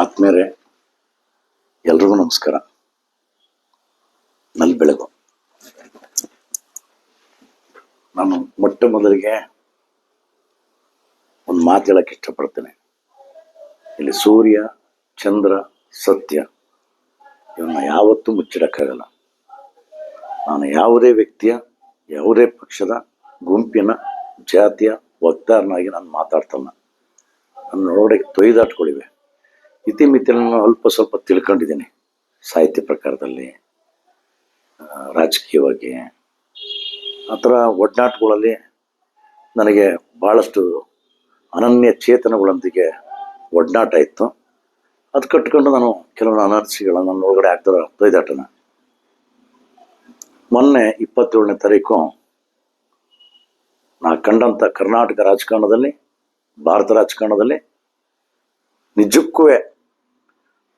ಆತ್ಮೀಯರೇ ಎಲ್ರಿಗೂ ನಮಸ್ಕಾರ. ನಲ್ ಬೆಳಗು. ನಾನು ಮೊಟ್ಟ ಮೊದಲಿಗೆ ಒಂದು ಮಾತು ಹೇಳಕ್ಕೆ ಇಷ್ಟಪಡ್ತೇನೆ. ಇಲ್ಲಿ ಸೂರ್ಯ, ಚಂದ್ರ, ಸತ್ಯ ಇವನ್ನ ಯಾವತ್ತೂ ಮುಚ್ಚಿಡಕ್ಕಾಗಲ್ಲ. ನಾನು ಯಾವುದೇ ವ್ಯಕ್ತಿಯ, ಯಾವುದೇ ಪಕ್ಷದ, ಗುಂಪಿನ, ಜಾತಿಯ ವಕ್ತಾರನಾಗಿ ನಾನು ಮಾತಾಡ್ತಲ್ಲ, ನನ್ನ ನೋಡಕ್ಕೆ ತೊಯ್ದಾಟ್ಗಳಿವೆ ಇತಿಮಿತಿಯನ್ನು ನಾನು ಅಲ್ಪ ಸ್ವಲ್ಪ ತಿಳ್ಕೊಂಡಿದ್ದೀನಿ ಸಾಹಿತ್ಯ ಪ್ರಕಾರದಲ್ಲಿ ರಾಜಕೀಯವಾಗಿ. ಆ ಥರ ಒಡನಾಟಗಳಲ್ಲಿ ನನಗೆ ಭಾಳಷ್ಟು ಅನನ್ಯ ಚೇತನಗಳೊಂದಿಗೆ ಒಡನಾಟ ಇತ್ತು. ಅದು ಕಟ್ಕೊಂಡು ನಾನು ಕೆಲವೊಂದು ಅನರ್ಸಿಗಳ ನನ್ನ ಒಳಗಡೆ ಆಗ್ತಾರ ತೊಯ್ದಾಟನ. ಮೊನ್ನೆ ಇಪ್ಪತ್ತೇಳನೇ ತಾರೀಕು ನಾ ಕಂಡಂಥ ಕರ್ನಾಟಕ ರಾಜಕಾರಣದಲ್ಲಿ, ಭಾರತ ರಾಜಕಾರಣದಲ್ಲಿ ನಿಜಕ್ಕೂ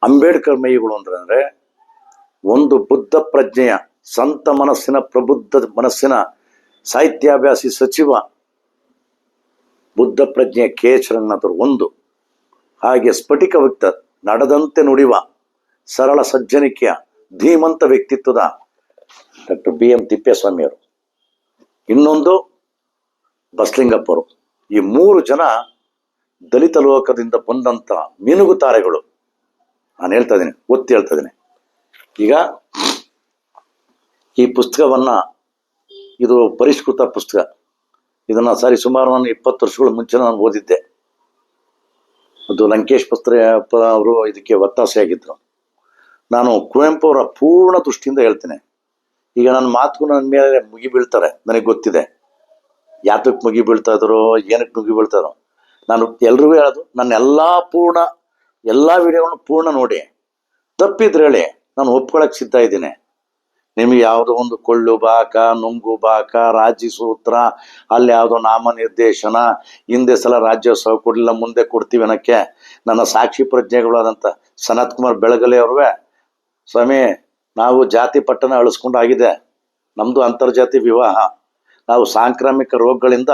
ಅಂಬೇಡ್ಕರ್ ಮೈಗಳು ಅಂದ್ರೆ ಒಂದು ಬುದ್ಧ ಪ್ರಜ್ಞೆಯ ಸಂತ ಮನಸ್ಸಿನ ಪ್ರಬುದ್ಧ ಮನಸ್ಸಿನ ಸಾಹಿತ್ಯಾಭ್ಯಾಸಿ ಸಚಿವ ಬುದ್ಧ ಪ್ರಜ್ಞೆಯ ಕೆ ಎಚ್ ರಂಗನಾಥರು ಒಂದು. ಹಾಗೆ ಸ್ಫಟಿಕ ವ್ಯಕ್ತ ನಡೆದಂತೆ ನುಡಿವ, ಸರಳ ಸಜ್ಜನಿಕೆಯ, ಧೀಮಂತ ವ್ಯಕ್ತಿತ್ವದ ಡಾಕ್ಟರ್ ಬಿ ಎಂ ತಿಪ್ಪೇಸ್ವಾಮಿಯವರು. ಇನ್ನೊಂದು ಬಸ್ಲಿಂಗಪ್ಪರು. ಈ ಮೂರು ಜನ ದಲಿತ ಲೋಕದಿಂದ ಬಂದಂತ ಮಿನುಗು ತಾರೆಗಳು. ನಾನು ಹೇಳ್ತಾ ಇದ್ದೀನಿ, ಒತ್ತಿ ಹೇಳ್ತಾ ಇದ್ದೀನಿ. ಈಗ ಈ ಪುಸ್ತಕವನ್ನ, ಇದು ಪರಿಷ್ಕೃತ ಪುಸ್ತಕ. ಇದನ್ನ ಸಾರಿ ಸುಮಾರು ನಾನು ಇಪ್ಪತ್ತು ವರ್ಷಗಳ ಮುಂಚೆ ನಾನು ಓದಿದ್ದೆ. ಅದು ಲಂಕೇಶ್ ಪಸ್ತ್ರ, ಅವರು ಇದಕ್ಕೆ ಒತ್ತಾಸೆಯಾಗಿದ್ದರು ನಾನು ಕುವೆಂಪು ಅವರ ಪೂರ್ಣ ದೃಷ್ಟಿಯಿಂದ ಹೇಳ್ತೇನೆ. ಈಗ ನನ್ನ ಮಾತು ನನ್ನ ಮೇಲೆ ಮುಗಿ ಬೀಳ್ತಾರೆ ನನಗೆ ಗೊತ್ತಿದೆ. ಯಾತಕ್ಕೆ ಮುಗಿ ಬೀಳ್ತಾ ಇದ್ರು ಏನಕ್ಕೆ ಮುಗಿ ಇದ್ರು ನಾನು ಎಲ್ರಿಗೂ ಹೇಳೋದು, ನನ್ನ ಎಲ್ಲ ಪೂರ್ಣ, ಎಲ್ಲ ವಿಡಿಯೋಗಳನ್ನು ಪೂರ್ಣ ನೋಡಿ. ತಪ್ಪಿದ್ರೆ ಹೇಳಿ, ನಾನು ಒಪ್ಕೊಳಕ್ ಸಿದ್ಧ ಇದ್ದೀನಿ. ನಿಮಗೆ ಯಾವುದೋ ಒಂದು ಕೊಳ್ಳು ಬಾಕ, ನುಂಗು ಬಾಕ, ರಾಜಿ ಸೂತ್ರ, ಅಲ್ಲಿ ಯಾವುದೋ ನಾಮ ನಿರ್ದೇಶನ ಹಿಂದೆ ಸಲ ರಾಜ್ಯೋತ್ಸವ ಕೊಡಲಿಲ್ಲ, ಮುಂದೆ ಕೊಡ್ತೀವಿ ಅನ್ನಕ್ಕೆ ನನ್ನ ಸಾಕ್ಷಿ ಪ್ರಜ್ಞೆಗಳಾದಂಥ ಸನತ್ ಕುಮಾರ್ ಬೆಳಗಲೆ ಅವ್ರವೇ, ಸ್ವಾಮಿ, ನಾವು ಜಾತಿ ಪಟ್ಟಣ ಅಳಿಸ್ಕೊಂಡು ಆಗಿದೆ ನಮ್ಮದು ಅಂತರ್ಜಾತಿ ವಿವಾಹ. ನಾವು ಸಾಂಕ್ರಾಮಿಕ ರೋಗಗಳಿಂದ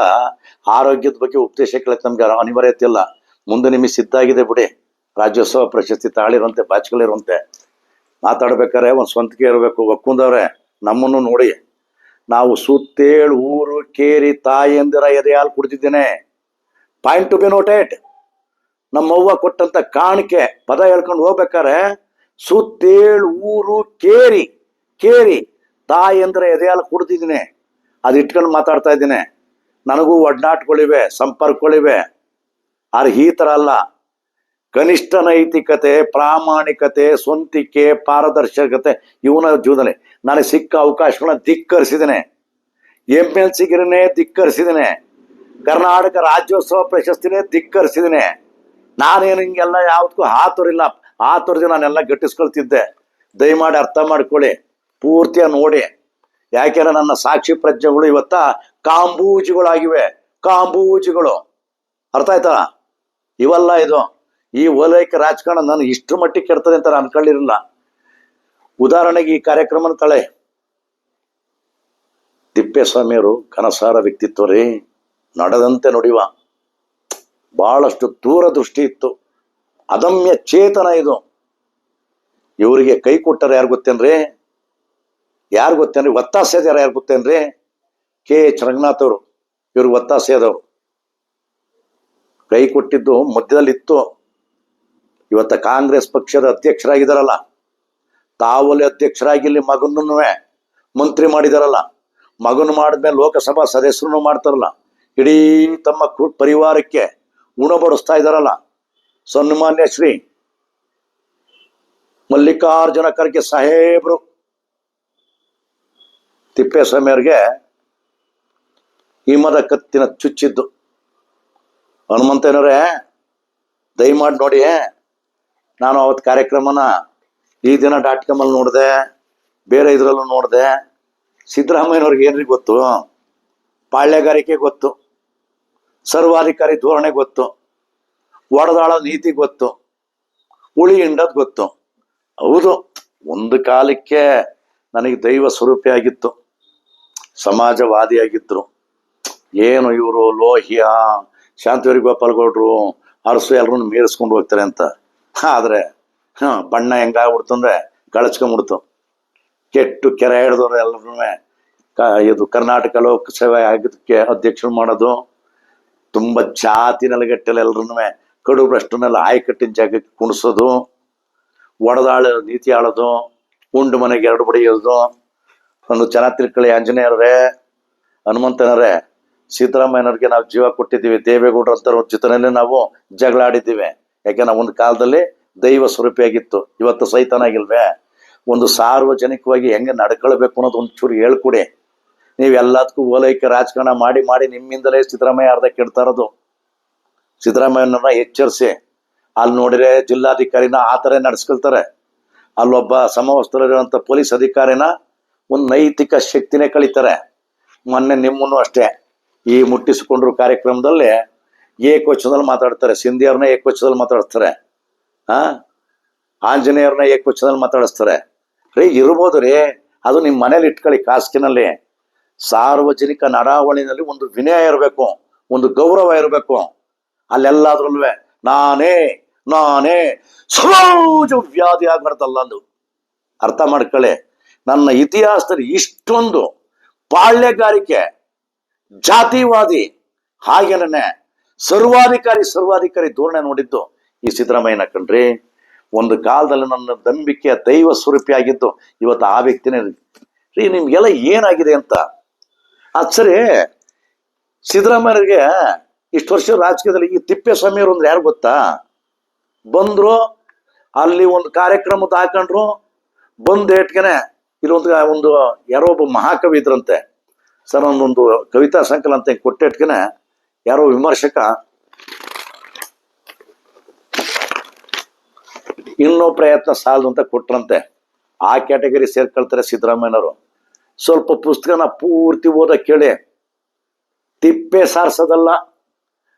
ಆರೋಗ್ಯದ ಬಗ್ಗೆ ಉಪದೇಶ ಕೇಳಕ್ಕೆ ನಮ್ಗೆ ಅನಿವಾರ್ಯತೆ ಇಲ್ಲ. ಮುಂದೆ ನಿಮಗೆ ಸಿದ್ಧಾಗಿದೆ ಬಿಡಿ. ರಾಜ್ಯೋತ್ಸವ ಪ್ರಶಸ್ತಿ ತಾಳಿರುವಂತೆ ಬಾಚ್ಗಳಿರುವಂತೆ ಮಾತಾಡ್ಬೇಕಾದ್ರೆ ಒಂದು ಸ್ವಂತಿಕೆ ಇರಬೇಕು. ಒಕ್ಕುಂದವ್ರೆ, ನಮ್ಮನ್ನು ನೋಡಿ. ನಾವು ಸುತ್ತೇಳು ಊರು ಕೇರಿ ತಾಯಿಯಂದಿರ ಎದೆ ಹಾಲು ಕುಡಿದಿದ್ದೇನೆ. ಪಾಯಿಂಟ್ ಟು ಬಿ ನೋಟೆಡ್ ನಮ್ಮವ್ವ ಕೊಟ್ಟಂತ ಕಾಣಿಕೆ, ಪದ ಹೇಳ್ಕೊಂಡು ಹೋಗ್ಬೇಕಾರೆ ಸುತ್ತೇಳು ಊರು ಕೇರಿ ಕೇರಿ ತಾಯಿ ಎದೆ ಹಾಲು ಕುಡ್ದಿದ್ದೀನಿ. ಅದು ಇಟ್ಕೊಂಡು ಮಾತಾಡ್ತಾ ಇದ್ದೀನಿ. ನನಗೂ ಒಡನಾಟಗಳಿವೆ, ಸಂಪರ್ಕಗಳಿವೆ. ಆದ್ರೆ ಈ ಥರ ಅಲ್ಲ. ಕನಿಷ್ಠ ನೈತಿಕತೆ, ಪ್ರಾಮಾಣಿಕತೆ, ಸ್ವಂತಿಕೆ, ಪಾರದರ್ಶಕತೆ, ಇವನ ಜೀವನದಲ್ಲಿ ನನಗೆ ಸಿಕ್ಕ ಅವಕಾಶಗಳನ್ನ ಧಿಕ್ಕರಿಸಿದ್ದೇನೆ. ಎಂ ಎಲ್ ಸಿಗಿರನ್ನೇ ಧಿಕ್ಕರಿಸಿದ್ದೇನೆ. ಕರ್ನಾಟಕ ರಾಜ್ಯೋತ್ಸವ ಪ್ರಶಸ್ತಿನೇ ಧಿಕ್ಕರಿಸಿದ್ದೇನೆ. ನಾನೇನು ಹಿಂಗೆಲ್ಲ ಯಾವುದಕ್ಕೂ ಆತುರಿಲ್ಲ ಆತುರದಿಂದ ನಾನೆಲ್ಲ ಗಟ್ಟಿಸ್ಕೊಳ್ತಿದ್ದೆ. ದಯಮಾಡಿ ಅರ್ಥ ಮಾಡ್ಕೊಳ್ಳಿ. ಪೂರ್ತಿಯಾಗಿ ನೋಡಿ. ಯಾಕೆಂದ್ರೆ ನನ್ನ ಸಾಕ್ಷಿ ಪ್ರಜ್ಞೆಗಳು ಇವತ್ತ ಕಾಂಬೂಜಿಗಳಾಗಿವೆ. ಕಾಂಬೂಜಿಗಳು. ಅರ್ಥ ಆಯ್ತಾ? ಇವಲ್ಲ ಇದು, ಈ ಓಲೈಕೆ ರಾಜಕಾರಣ ನಾನು ಇಷ್ಟರ ಮಟ್ಟಿಗೆ ಕೆಡ್ತದೆ ಅಂತ ನಾನು ಅನ್ಕೊಳ್ಳಿರಲಿಲ್ಲ ಉದಾಹರಣೆಗೆ ಈ ಕಾರ್ಯಕ್ರಮನ ತಳೆ. ತಿಪ್ಪೇಸ್ವಾಮಿಯವರು ಕನಸಾರ ವ್ಯಕ್ತಿತ್ವ ರೀ, ನಡೆದಂತೆ ನುಡಿವ. ಬಹಳಷ್ಟು ದೂರದೃಷ್ಟಿ ಇತ್ತು. ಅದಮ್ಯ ಚೇತನ ಇದು. ಇವರಿಗೆ ಕೈ ಕೊಟ್ಟರೆ ಯಾರು ಗೊತ್ತೇನ್ರಿ? ಯಾರು ಗೊತ್ತೇನ್ರಿ? ಒತ್ತಾಸೆ ಯಾರು ಯಾರು ಗೊತ್ತೇನ್ರಿ? ಕೆ ಎಚ್ ರಂಗನಾಥ್ ಅವರು. ಇವ್ರಿಗೆ ಒತ್ತಾಸೆ ಆದವರು ಕೈ ಕೊಟ್ಟಿದ್ದು ಮಧ್ಯದಲ್ಲಿತ್ತು. ಇವತ್ತ ಕಾಂಗ್ರೆಸ್ ಪಕ್ಷದ ಅಧ್ಯಕ್ಷರಾಗಿದ್ದಾರಲ್ಲ ತಾವಲ್ಲಿ ಅಧ್ಯಕ್ಷರಾಗಿಲ್ಲಿ ಮಗನೂ ಮಂತ್ರಿ ಮಾಡಿದಾರಲ್ಲ. ಮಗನು ಮಾಡಿದ್ಮೇಲೆ ಲೋಕಸಭಾ ಸದಸ್ಯರನ್ನು ಮಾಡ್ತಾರಲ್ಲ. ಇಡೀ ತಮ್ಮ ಪರಿವಾರಕ್ಕೆ ಉಣಬಡಿಸ್ತಾ ಇದ್ದಾರಲ್ಲ ಸನ್ಮಾನ್ಯ ಶ್ರೀ ಮಲ್ಲಿಕಾರ್ಜುನ ಖರ್ಗೆ ಸಾಹೇಬ್ರು. ತಿಪ್ಪೇಸ್ವಾಮಿಯವ್ರಿಗೆ ಹಿಮದ ಕತ್ತಿನ ಚುಚ್ಚಿದ್ದು. ಹನುಮಂತನವರೇ ದಯಮಾಡಿ ನೋಡಿ, ನಾನು ಅವತ್ತು ಕಾರ್ಯಕ್ರಮನ ಈ ದಿನ ಡಾಟ್ ಕಾಮಲ್ಲಿ ನೋಡಿದೆ, ಬೇರೆ ಇದರಲ್ಲೂ ನೋಡಿದೆ. ಸಿದ್ದರಾಮಯ್ಯನವ್ರಿಗೆ ಏನ್ರಿ ಗೊತ್ತು? ಪಾಳ್ಯಗಾರಿಕೆ ಗೊತ್ತು. ಸರ್ವಾಧಿಕಾರಿ ಧೋರಣೆ ಗೊತ್ತು. ಒಡೆದಾಳ ನೀತಿ ಗೊತ್ತು. ಉಳಿ ಹಿಂಡದ್ ಗೊತ್ತು. ಹೌದು, ಒಂದು ಕಾಲಕ್ಕೆ ನನಗೆ ದೈವ ಸ್ವರೂಪಿಯಾಗಿತ್ತು. ಸಮಾಜವಾದಿಯಾಗಿದ್ರು. ಏನು ಇವರು ಲೋಹಿಯ ಶಾಂತಿವರಿ ಗೋಪಾಲ್ ಗೌಡ್ರು ಅರಸು ಎಲ್ಲರೂ ಮೀರಿಸ್ಕೊಂಡು ಹೋಗ್ತಾರೆ ಅಂತ. ಆದ್ರೆ, ಹಾಂ, ಬಣ್ಣ ಹೆಂಗಾಗ್ಬಿಡ್ತು ಅಂದ್ರೆ ಕಳಚ್ಕೊಂಡ್ಬಿಡ್ತು ಕೆಟ್ಟು ಕೆರೆ ಹಿಡ್ದವ್ರು ಎಲ್ಲರೂ ಇದು ಕರ್ನಾಟಕ ಲೋಕಸಭೆ ಆಗಿದ್ದಕ್ಕೆ ಅಧ್ಯಕ್ಷರು ಮಾಡೋದು, ತುಂಬ ಜಾತಿ ನೆಲೆಗಟ್ಟಲ್ಲಿ ಎಲ್ಲರೂ ಕಡು ಭ್ರಷ್ಟನೆಲ್ಲ ಆಯ್ಕಟ್ಟಿನ ಜಾಗಕ್ಕೆ ಕುಣಿಸೋದು, ಒಡೆದಾಳ ನೀತಿ ಆಳೋದು, ಉಂಡು ಮನೆಗೆ ಎರಡು ಬಡಿಯೋದು ಒಂದು ಚೆನ್ನಾಗಿ ತಿಳ್ಕೊಳ್ಳಿ ಆಂಜನೇಯರೇ, ಹನುಮಂತನರೇ, ಸಿದ್ದರಾಮಯ್ಯನವ್ರಿಗೆ ನಾವು ಜೀವ ಕೊಟ್ಟಿದ್ದೀವಿ. ದೇವೇಗೌಡರ ಅಂತ ಜೊತೆನಲ್ಲೇ ನಾವು ಜಗಳ ಆಡಿದ್ದೀವಿ ಯಾಕೆ ನಾವು ಒಂದು ಕಾಲದಲ್ಲಿ ದೈವ ಸ್ವರೂಪಿಯಾಗಿತ್ತು. ಇವತ್ತು ಸೈತಾನಾಗಿಲ್ವೇ? ಒಂದು ಸಾರ್ವಜನಿಕವಾಗಿ ಹೆಂಗೆ ನಡ್ಕೊಳ್ಬೇಕು ಅನ್ನೋದು ಒಂಚೂರು ಹೇಳ್ಕೊಡಿ. ನೀವು ಎಲ್ಲದಕ್ಕೂ ಓಲೈಕೆ ರಾಜಕಾರಣ ಮಾಡಿ ಮಾಡಿ ನಿಮ್ಮಿಂದಲೇ ಸಿದ್ದರಾಮಯ್ಯ ಅರ್ಧ ಕೆಡ್ತಾ ಇರೋದು ಸಿದ್ದರಾಮಯ್ಯನವ್ರನ್ನ ಎಚ್ಚರಿಸಿ. ಅಲ್ಲಿ ನೋಡಿದ್ರೆ ಜಿಲ್ಲಾಧಿಕಾರಿನ ಆ ಥರ ನಡೆಸ್ಕೊಳ್ತಾರೆ. ಅಲ್ಲೊಬ್ಬ ಸಮವಸ್ತ್ರ ಪೊಲೀಸ್ ಅಧಿಕಾರಿನ ಒಂದು ನೈತಿಕ ಶಕ್ತಿನೇ ಕಳೀತಾರೆ. ಮೊನ್ನೆ ನಿಮ್ಮನ್ನು ಅಷ್ಟೇ ಈ ಮುಟ್ಟಿಸಿಕೊಂಡ್ರು ಕಾರ್ಯಕ್ರಮದಲ್ಲಿ ಏಕವಚನದಲ್ಲಿ ಮಾತಾಡ್ತಾರೆ. ಸಿಂಧಿಯವ್ರನ್ನ ಏಕವಚನದಲ್ಲಿ ಮಾತಾಡ್ತಾರೆ. ಆ? ಆಂಜನೇಯರನ್ನ ಏಕವಚನದಲ್ಲಿ ಮಾತಾಡಿಸ್ತಾರೆ. ರೀ, ಇರ್ಬೋದು ರೀ. ಅದು ನಿಮ್ಮ ಮನೇಲಿ ಇಟ್ಕೊಳ್ಳಿ ಕಾಸ್ಕಿನಲ್ಲಿ. ಸಾರ್ವಜನಿಕ ನಡಾವಳಿನಲ್ಲಿ ಒಂದು ವಿನಯ ಇರಬೇಕು, ಒಂದು ಗೌರವ ಇರಬೇಕು. ಅಲ್ಲೆಲ್ಲಾದ್ರಲ್ವೇ ನಾನೇ ನಾನೇ ಸಮಾಜ ವ್ಯಾಧಿ ಆಗ್ಬಾರ್ದಲ್ಲ ಅದು. ಅರ್ಥ ಮಾಡ್ಕೊಳ್ಳಿ. ನನ್ನ ಇತಿಹಾಸದಲ್ಲಿ ಇಷ್ಟೊಂದು ಪಾಳ್ಯಗಾರಿಕೆ ಜಾತಿವಾದಿ, ಹಾಗೇನೆ ಸರ್ವಾಧಿಕಾರಿ ಸರ್ವಾಧಿಕಾರಿ ಧೋರಣೆ ನೋಡಿದ್ದು ಈ ಸಿದ್ದರಾಮಯ್ಯನ ಕಣ್ರಿ. ಒಂದು ಕಾಲದಲ್ಲಿ ನನ್ನ ನಂಬಿಕೆಯ ದೈವ ಸ್ವರೂಪಿ ಆಗಿದ್ದು ಇವತ್ತು ಆ ವ್ಯಕ್ತಿನೇ ರೀ, ನಿಮ್ಗೆಲ್ಲ ಏನಾಗಿದೆ ಅಂತ? ಅದು ಸರಿ, ಸಿದ್ದರಾಮಯ್ಯರಿಗೆ ಇಷ್ಟು ವರ್ಷ ರಾಜಕೀಯದಲ್ಲಿ ಈ ತಿಪ್ಪೇಸ್ವಾಮಿಯವರು ಅಂದ್ರೆ ಯಾರು ಗೊತ್ತಾ? ಬಂದ್ರು, ಅಲ್ಲಿ ಒಂದು ಕಾರ್ಯಕ್ರಮದ ಹಾಕೊಂಡ್ರು ಬಂದು ಏಟ್ಗೆನೆ ಇಲ್ಲೊಂದು ಒಂದು ಯಾರೋ ಒಬ್ಬ ಮಹಾಕವಿ ಇದ್ರಂತೆ ಸರ್ ಒಂದೊಂದು ಕವಿತಾ ಸಂಕಲನ ಅಂತ ಕೊಟ್ಟಿಟ್ಕನೆ ಯಾರೋ ವಿಮರ್ಶಕ, ಇನ್ನೂ ಪ್ರಯತ್ನ ಸಾಲದು ಅಂತ ಕೊಟ್ರಂತೆ. ಆ ಕ್ಯಾಟಗರಿ ಸೇರ್ಕೊಳ್ತಾರೆ ಸಿದ್ದರಾಮಯ್ಯನವರು. ಸ್ವಲ್ಪ ಪುಸ್ತಕನ ಪೂರ್ತಿ ಓದ ಕೇಳಿ. ತಿಪ್ಪೆ ಸಾರಿಸೋದಲ್ಲ,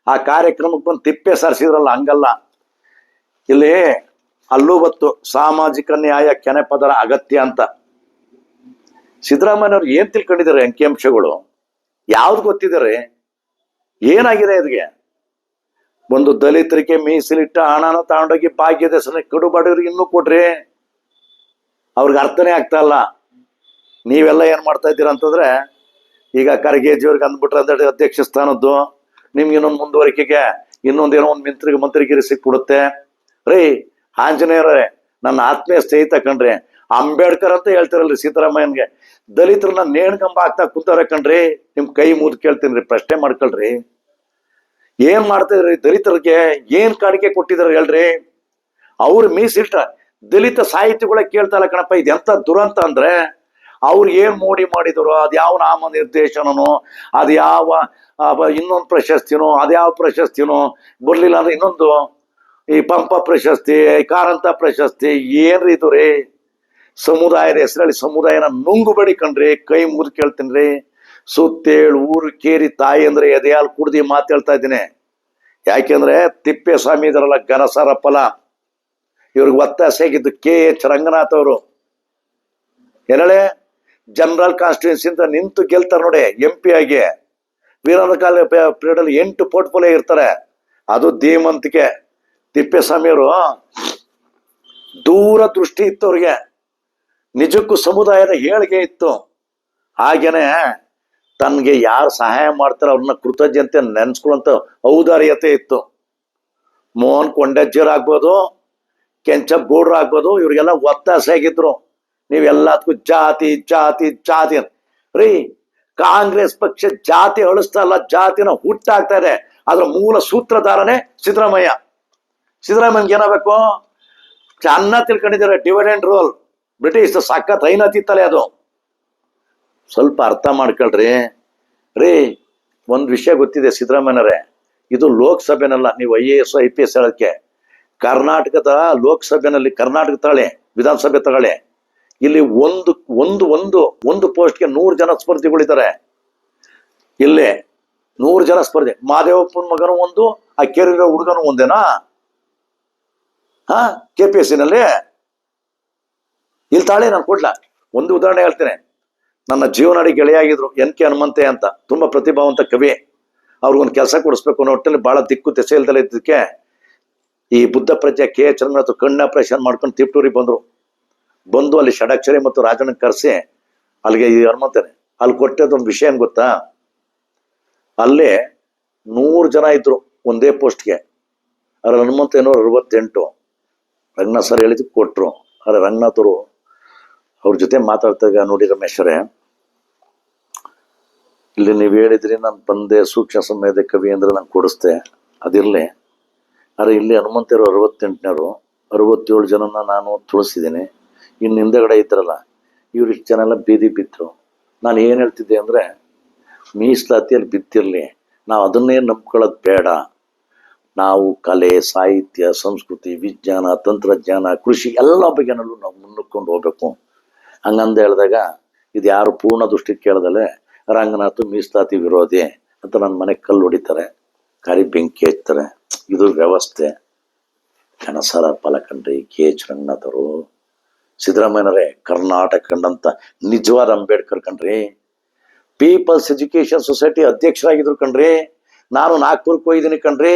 ಆ ಕಾರ್ಯಕ್ರಮಕ್ಕೆ ಬಂದು ತಿಪ್ಪೆ ಸಾರಿಸಿದ್ರಲ್ಲ, ಹಂಗಲ್ಲ. ಇಲ್ಲಿ ಅಲ್ಲೂ ಬತ್ತು ಸಾಮಾಜಿಕ ನ್ಯಾಯ ಕೆನೆಪದರ ಅಗತ್ಯ ಅಂತ. ಸಿದ್ದರಾಮಯ್ಯನವ್ರು ಏನ್ ತಿಳ್ಕೊಂಡಿದ್ದಾರೆ ಅಂಕಿಅಂಶಗಳು ಯಾವ್ದು ಗೊತ್ತಿದ್ದಾರೆ? ಏನಾಗಿದೆ ಇದ್ಗೆ ಒಂದು ದಲಿತರಿಗೆ ಮೀಸಲಿಟ್ಟ ಹಣನ ತಗೊಂಡೋಗಿ ಭಾಗ್ಯದ ಹೆಸರಲ್ಲಿ ಕಡು ಬಡವರಿಗೆ ಇನ್ನೂ ಕೊಟ್ರಿ ಅವ್ರಿಗೆ ಅರ್ಥನೇ ಆಗ್ತಾ ಇಲ್ಲ. ನೀವೆಲ್ಲ ಏನ್ ಮಾಡ್ತಾ ಇದ್ದೀರಾ ಅಂತಂದ್ರೆ, ಈಗ ಖರ್ಗೆಜಿಯವ್ರಿಗೆ ಅಂದ್ಬಿಟ್ರೆ ಅಂದ್ರೆ ಅಧ್ಯಕ್ಷ ಸ್ಥಾನದ್ದು, ನಿಮ್ಗೆ ಇನ್ನೊಂದು ಮುಂದುವರಿಕೆಗೆ ಇನ್ನೊಂದೇನೋ ಒಂದು ಮಂತ್ರಿಗೆ ಮಂತ್ರಿಗಿರಿ ಕೊಡುತ್ತೆ ರೀ, ಆಂಜನೇಯರೇ, ನನ್ನ ಆತ್ಮೀಯ ಸ್ನೇಹಿತ ಕಣ್ರಿ ಅಂಬೇಡ್ಕರ್ ಅಂತ ಹೇಳ್ತಾರಲ್ರಿ ಸಿದ್ದರಾಮಯ್ಯನ್ಗೆ. ದಲಿತರನ್ನ ನೇಣ್ಕಂಬ ಆಗ್ತಾ ಕೂತಾರ ಕಣ್ರಿ, ನಿಮ್ ಕೈ ಮುದ್ ಕೇಳ್ತೀನಿ ಪ್ರಶ್ನೆ ಮಾಡ್ಕೊಳ್ರಿ. ಏನ್ ಮಾಡ್ತಿದ್ರಿ ದಲಿತರಿಗೆ, ಏನ್ ಕಾಣಿಕೆ ಕೊಟ್ಟಿದಾರ ಹೇಳ್ರಿ. ಅವ್ರು ಮೀಸಿಟ್ಟ ದಲಿತ ಸಾಹಿತ್ಯಗಳ ಕೇಳ್ತಾ ಇಲ್ಲ ಕಣಪ್ಪ ಇದು ದುರಂತ ಅಂದ್ರೆ, ಅವ್ರು ಏನ್ ಮೋಡಿ ಮಾಡಿದ್ರು, ಅದ್ ಯಾವ ನಾಮ ನಿರ್ದೇಶನನೋ, ಅದ್ ಯಾವ ಇನ್ನೊಂದು ಪ್ರಶಸ್ತಿನೋ ಅದ್ಯಾವ ಪ್ರಶಸ್ತಿನೋ, ಬರ್ಲಿಲ್ಲ ಅಂದ್ರೆ ಇನ್ನೊಂದು, ಈ ಪಂಪ ಪ್ರಶಸ್ತಿ, ಕಾರಂತ ಪ್ರಶಸ್ತಿ, ಏನ್ರಿ ಇದು ರೀ? ಸಮುದಾಯದ ಹೆಸರಲ್ಲಿ ಸಮುದಾಯನ ನುಂಗು ಬಡಿ ಕೈ ಮುರಿದು ಕೇಳ್ತೀನಿ ರೀ ಸುತ್ತೇಳು ಊರು ಕೇರಿ ತಾಯಿ ಅಂದ್ರೆ ಎದೆಯಾಲ್ ಕುಡ್ದಿ ಹೇಳ್ತಾ ಇದ್ದೀನಿ. ಯಾಕೆಂದ್ರೆ ತಿಪ್ಪೇಸ್ವಾಮಿ ಇದ್ರಲ್ಲ ಘನಸಾರ ಫಲ. ಇವ್ರಿಗೆ ಒತ್ತಾಸೆ ಆಗಿದ್ದು ಕೆ ಎಚ್ ರಂಗನಾಥ್ ಅವರು. ಏನಳೆ? ಜನರಲ್ ಕಾನ್ಸ್ಟಿಟ್ಯೂನ್ಸಿಂದ ನಿಂತು ಗೆಲ್ತಾರೆ ನೋಡಿ ಎಂ ಪಿ ಆಗಿ. ವೀರನ ಕಾಲ ಪೀರಿಯಡ್ ಅಲ್ಲಿ ಎಂಟು ಪೋರ್ಟ್ಫೋಲಿಯೋ ಇರ್ತಾರೆ. ಅದು ಧೀಮಂತಿಕೆ. ತಿಪ್ಪೇಸ್ವಾಮಿಯವರು ದೂರ ದೃಷ್ಟಿ ಇತ್ತು ಅವ್ರಿಗೆ ನಿಜಕ್ಕೂ ಸಮುದಾಯದ ಏಳಿಗೆ ಇತ್ತು. ಹಾಗೇನೆ ತನಗೆ ಯಾರು ಸಹಾಯ ಮಾಡ್ತಾರೋ ಅವ್ರನ್ನ ಕೃತಜ್ಞತೆ ನೆನ್ಸ್ಕೊಳ್ಳುವಂತ ಔದಾರ್ಯತೆ ಇತ್ತು. ಮೋಹನ್ ಕೊಂಡಜ್ಜರ್ ಆಗ್ಬೋದು, ಕೆಂಚಪ್ ಗೌಡ್ರ ಆಗ್ಬೋದು, ಇವ್ರಿಗೆಲ್ಲ ಒತ್ತಾಸೆ ಆಗಿದ್ರು ನೀವೆಲ್ಲದಕ್ಕೂ ಜಾತಿ ಜಾತಿ ಜಾತಿ ರೀ, ಕಾಂಗ್ರೆಸ್ ಪಕ್ಷ ಜಾತಿ ಅಳಿಸ್ತಾ ಇಲ್ಲ, ಜಾತಿನ ಹುಟ್ಟಾಗ್ತಾ ಇದೆ. ಅದರ ಮೂಲ ಸೂತ್ರಧಾರನೇ ಸಿದ್ದರಾಮಯ್ಯ. ಸಿದ್ದರಾಮಯ್ಯನ್ಗೆ ಏನಾಗಬೇಕು ಅನ್ನ ತಿಳ್ಕೊಂಡಿದ್ದಾರೆ ಡಿವಿಡೆಂಡ್ ರೂಲ್ ಬ್ರಿಟಿಷ್ ಸಖತ್ ಐನತಿತ್ತಲೆ ಅದು. ಸ್ವಲ್ಪ ಅರ್ಥ ಮಾಡ್ಕೊಳ್ರಿ. ರೀ, ಒಂದು ವಿಷಯ ಗೊತ್ತಿದೆ ಸಿದ್ದರಾಮಯ್ಯನವರೇ. ಇದು ಲೋಕಸಭೆನಲ್ಲ, ನೀವು I A S, I P S ಹೇಳೋಕ್ಕೆ ಕರ್ನಾಟಕದ ಲೋಕಸಭೆನಲ್ಲಿ, ಕರ್ನಾಟಕ ತಗೊಳ್ಳಿ, ವಿಧಾನಸಭೆ ತಗೊಳ್ಳಿ. ಇಲ್ಲಿ ಒಂದು ಒಂದು ಒಂದು ಒಂದು ಪೋಸ್ಟ್ಗೆ ನೂರು ಜನ ಸ್ಪರ್ಧಿಗಳಿದ್ದಾರೆ ಇಲ್ಲಿ ನೂರು ಜನ ಸ್ಪರ್ಧೆ. ಮಾದೇವಪ್ಪನ ಮಗನು ಒಂದು, ಆ ಕೇರಿರೋ ಹುಡುಗನು ಒಂದೇನಾ? ಹಾ ಕೆ ಪಿ ಎಸ್ನಲ್ಲಿ? ಇಲ್ಲಿ ತಾಳೆ ನಾನು ಕೊಡ್ಲಾ? ಒಂದು ಉದಾಹರಣೆ ಹೇಳ್ತೇನೆ. ನನ್ನ ಜೀವನಾಡಿ ಗೆಳೆಯಾಗಿದ್ರು ಎನ್ ಕೆ ಹನುಮಂತೆ ಅಂತ, ತುಂಬಾ ಪ್ರತಿಭಾವಂತ ಕವಿ. ಅವ್ರಿಗೊಂದು ಕೆಲಸ ಕೊಡಿಸ್ಬೇಕು ಅನ್ನೋ ಒಟ್ಟಲ್ಲಿ ಬಹಳ ದಿಕ್ಕು ತೆಸೆ ಇದ್ದಕ್ಕೆ ಈ ಬುದ್ಧ ಪ್ರಜೆ ಕೆ ಎಚ್ ರಂಗನಾಥ್ ಕಣ್ಣು ಆಪರೇಷನ್ ಮಾಡ್ಕೊಂಡು ತಿಪ್ಟೂರಿಗೆ ಬಂದರು. ಬಂದು ಅಲ್ಲಿ ಷಡಾಕ್ಷರಿ ಮತ್ತು ರಾಜನ ಕರೆಸಿ ಅಲ್ಲಿಗೆ ಈ ಹನುಮಂತನೆ, ಅಲ್ಲಿ ಕೊಟ್ಟದೊಂದು ವಿಷಯ ಗೊತ್ತಾ? ಅಲ್ಲೇ ನೂರು ಜನ ಇದ್ರು ಒಂದೇ ಪೋಸ್ಟ್ಗೆ ಅದ್ರಲ್ಲಿ ಹನುಮಂತ ಏನೋ ಅರವತ್ತೆಂಟು, ರಂಗನಾಥ್ ಸರ್ ಹೇಳಿದ್ದು ಕೊಟ್ಟರು ಆದ್ರೆ ರಂಗನಾಥರು ಅವ್ರ ಜೊತೆ ಮಾತಾಡ್ತಾಗ ನೋಡಿ ರಮೇಶ್ವರೇ, ಇಲ್ಲಿ ನೀವು ಹೇಳಿದ್ರಿ ನಾನು ಬಂದೆ ಸೂಕ್ಷ್ಮ ಸಮಯದ ಕವಿ ಅಂದ್ರೆ ನಾನು ಕೊಡಿಸ್ದೆ, ಅದಿರಲಿ. ಆದರೆ ಇಲ್ಲಿ ಹನುಮಂತರು ಅರವತ್ತೆಂಟನೇರು ಅರವತ್ತೇಳು ಜನನ ನಾನು ತುಳಿಸಿದ್ದೀನಿ. ಇನ್ನು ಹಿಂದೆಗಡೆ ಇದ್ರಲ್ಲ ಇವ್ರು ಇಷ್ಟು ಜನ ಎಲ್ಲ ಬೀದಿ ಬಿದ್ದರು ನಾನು ಏನು ಹೇಳ್ತಿದ್ದೆ ಅಂದರೆ, ಮೀಸಲಾತಿಯಲ್ಲಿ ಬಿತ್ತಿರಲಿ ನಾವು ಅದನ್ನೇ ನಂಬ್ಕೊಳ್ಳೋದು ಬೇಡ. ನಾವು ಕಲೆ, ಸಾಹಿತ್ಯ, ಸಂಸ್ಕೃತಿ, ವಿಜ್ಞಾನ, ತಂತ್ರಜ್ಞಾನ, ಕೃಷಿ ಎಲ್ಲ ಬಗೆನಲ್ಲೂ ನಾವು ಮುನ್ನುಕ್ಕೊಂಡು ಹೋಗ್ಬೇಕು. ಹಂಗಂದ ಹೇಳಿದಾಗ, ಇದು ಯಾರು ಪೂರ್ಣ ದೃಷ್ಟಿ ಕೇಳ್ದಲೆ, ರಂಗನಾಥ್ ಮೀಸಲಾತಿ ವಿರೋಧಿ ಅಂತ ನನ್ನ ಮನೆಗೆ ಕಲ್ಲು ಹೊಡಿತಾರೆ. ಕಾರಿ ಬೆಂಕಿ ಹಚ್ತಾರೆ. ಇದು ವ್ಯವಸ್ಥೆ. ಕನಸರ ಫಲಕಂಡ್ರಿ ಕೆ ಎಚ್ ರಂಗನಾಥ್ ಅವರು ಸಿದ್ದರಾಮಯ್ಯನವರೇ, ಕರ್ನಾಟಕ ಕಂಡಂತ ನಿಜವಾದ ಅಂಬೇಡ್ಕರ್ ಕಣ್ರಿ ಪೀಪಲ್ಸ್ ಎಜುಕೇಶನ್ ಸೊಸೈಟಿ ಅಧ್ಯಕ್ಷರಾಗಿದ್ರು ಕಣ್ರಿ ನಾನು ನಾಗ್ಪುರಕ್ಕೆ ಹೋಗಿದ್ದೀನಿ ಕಣ್ರಿ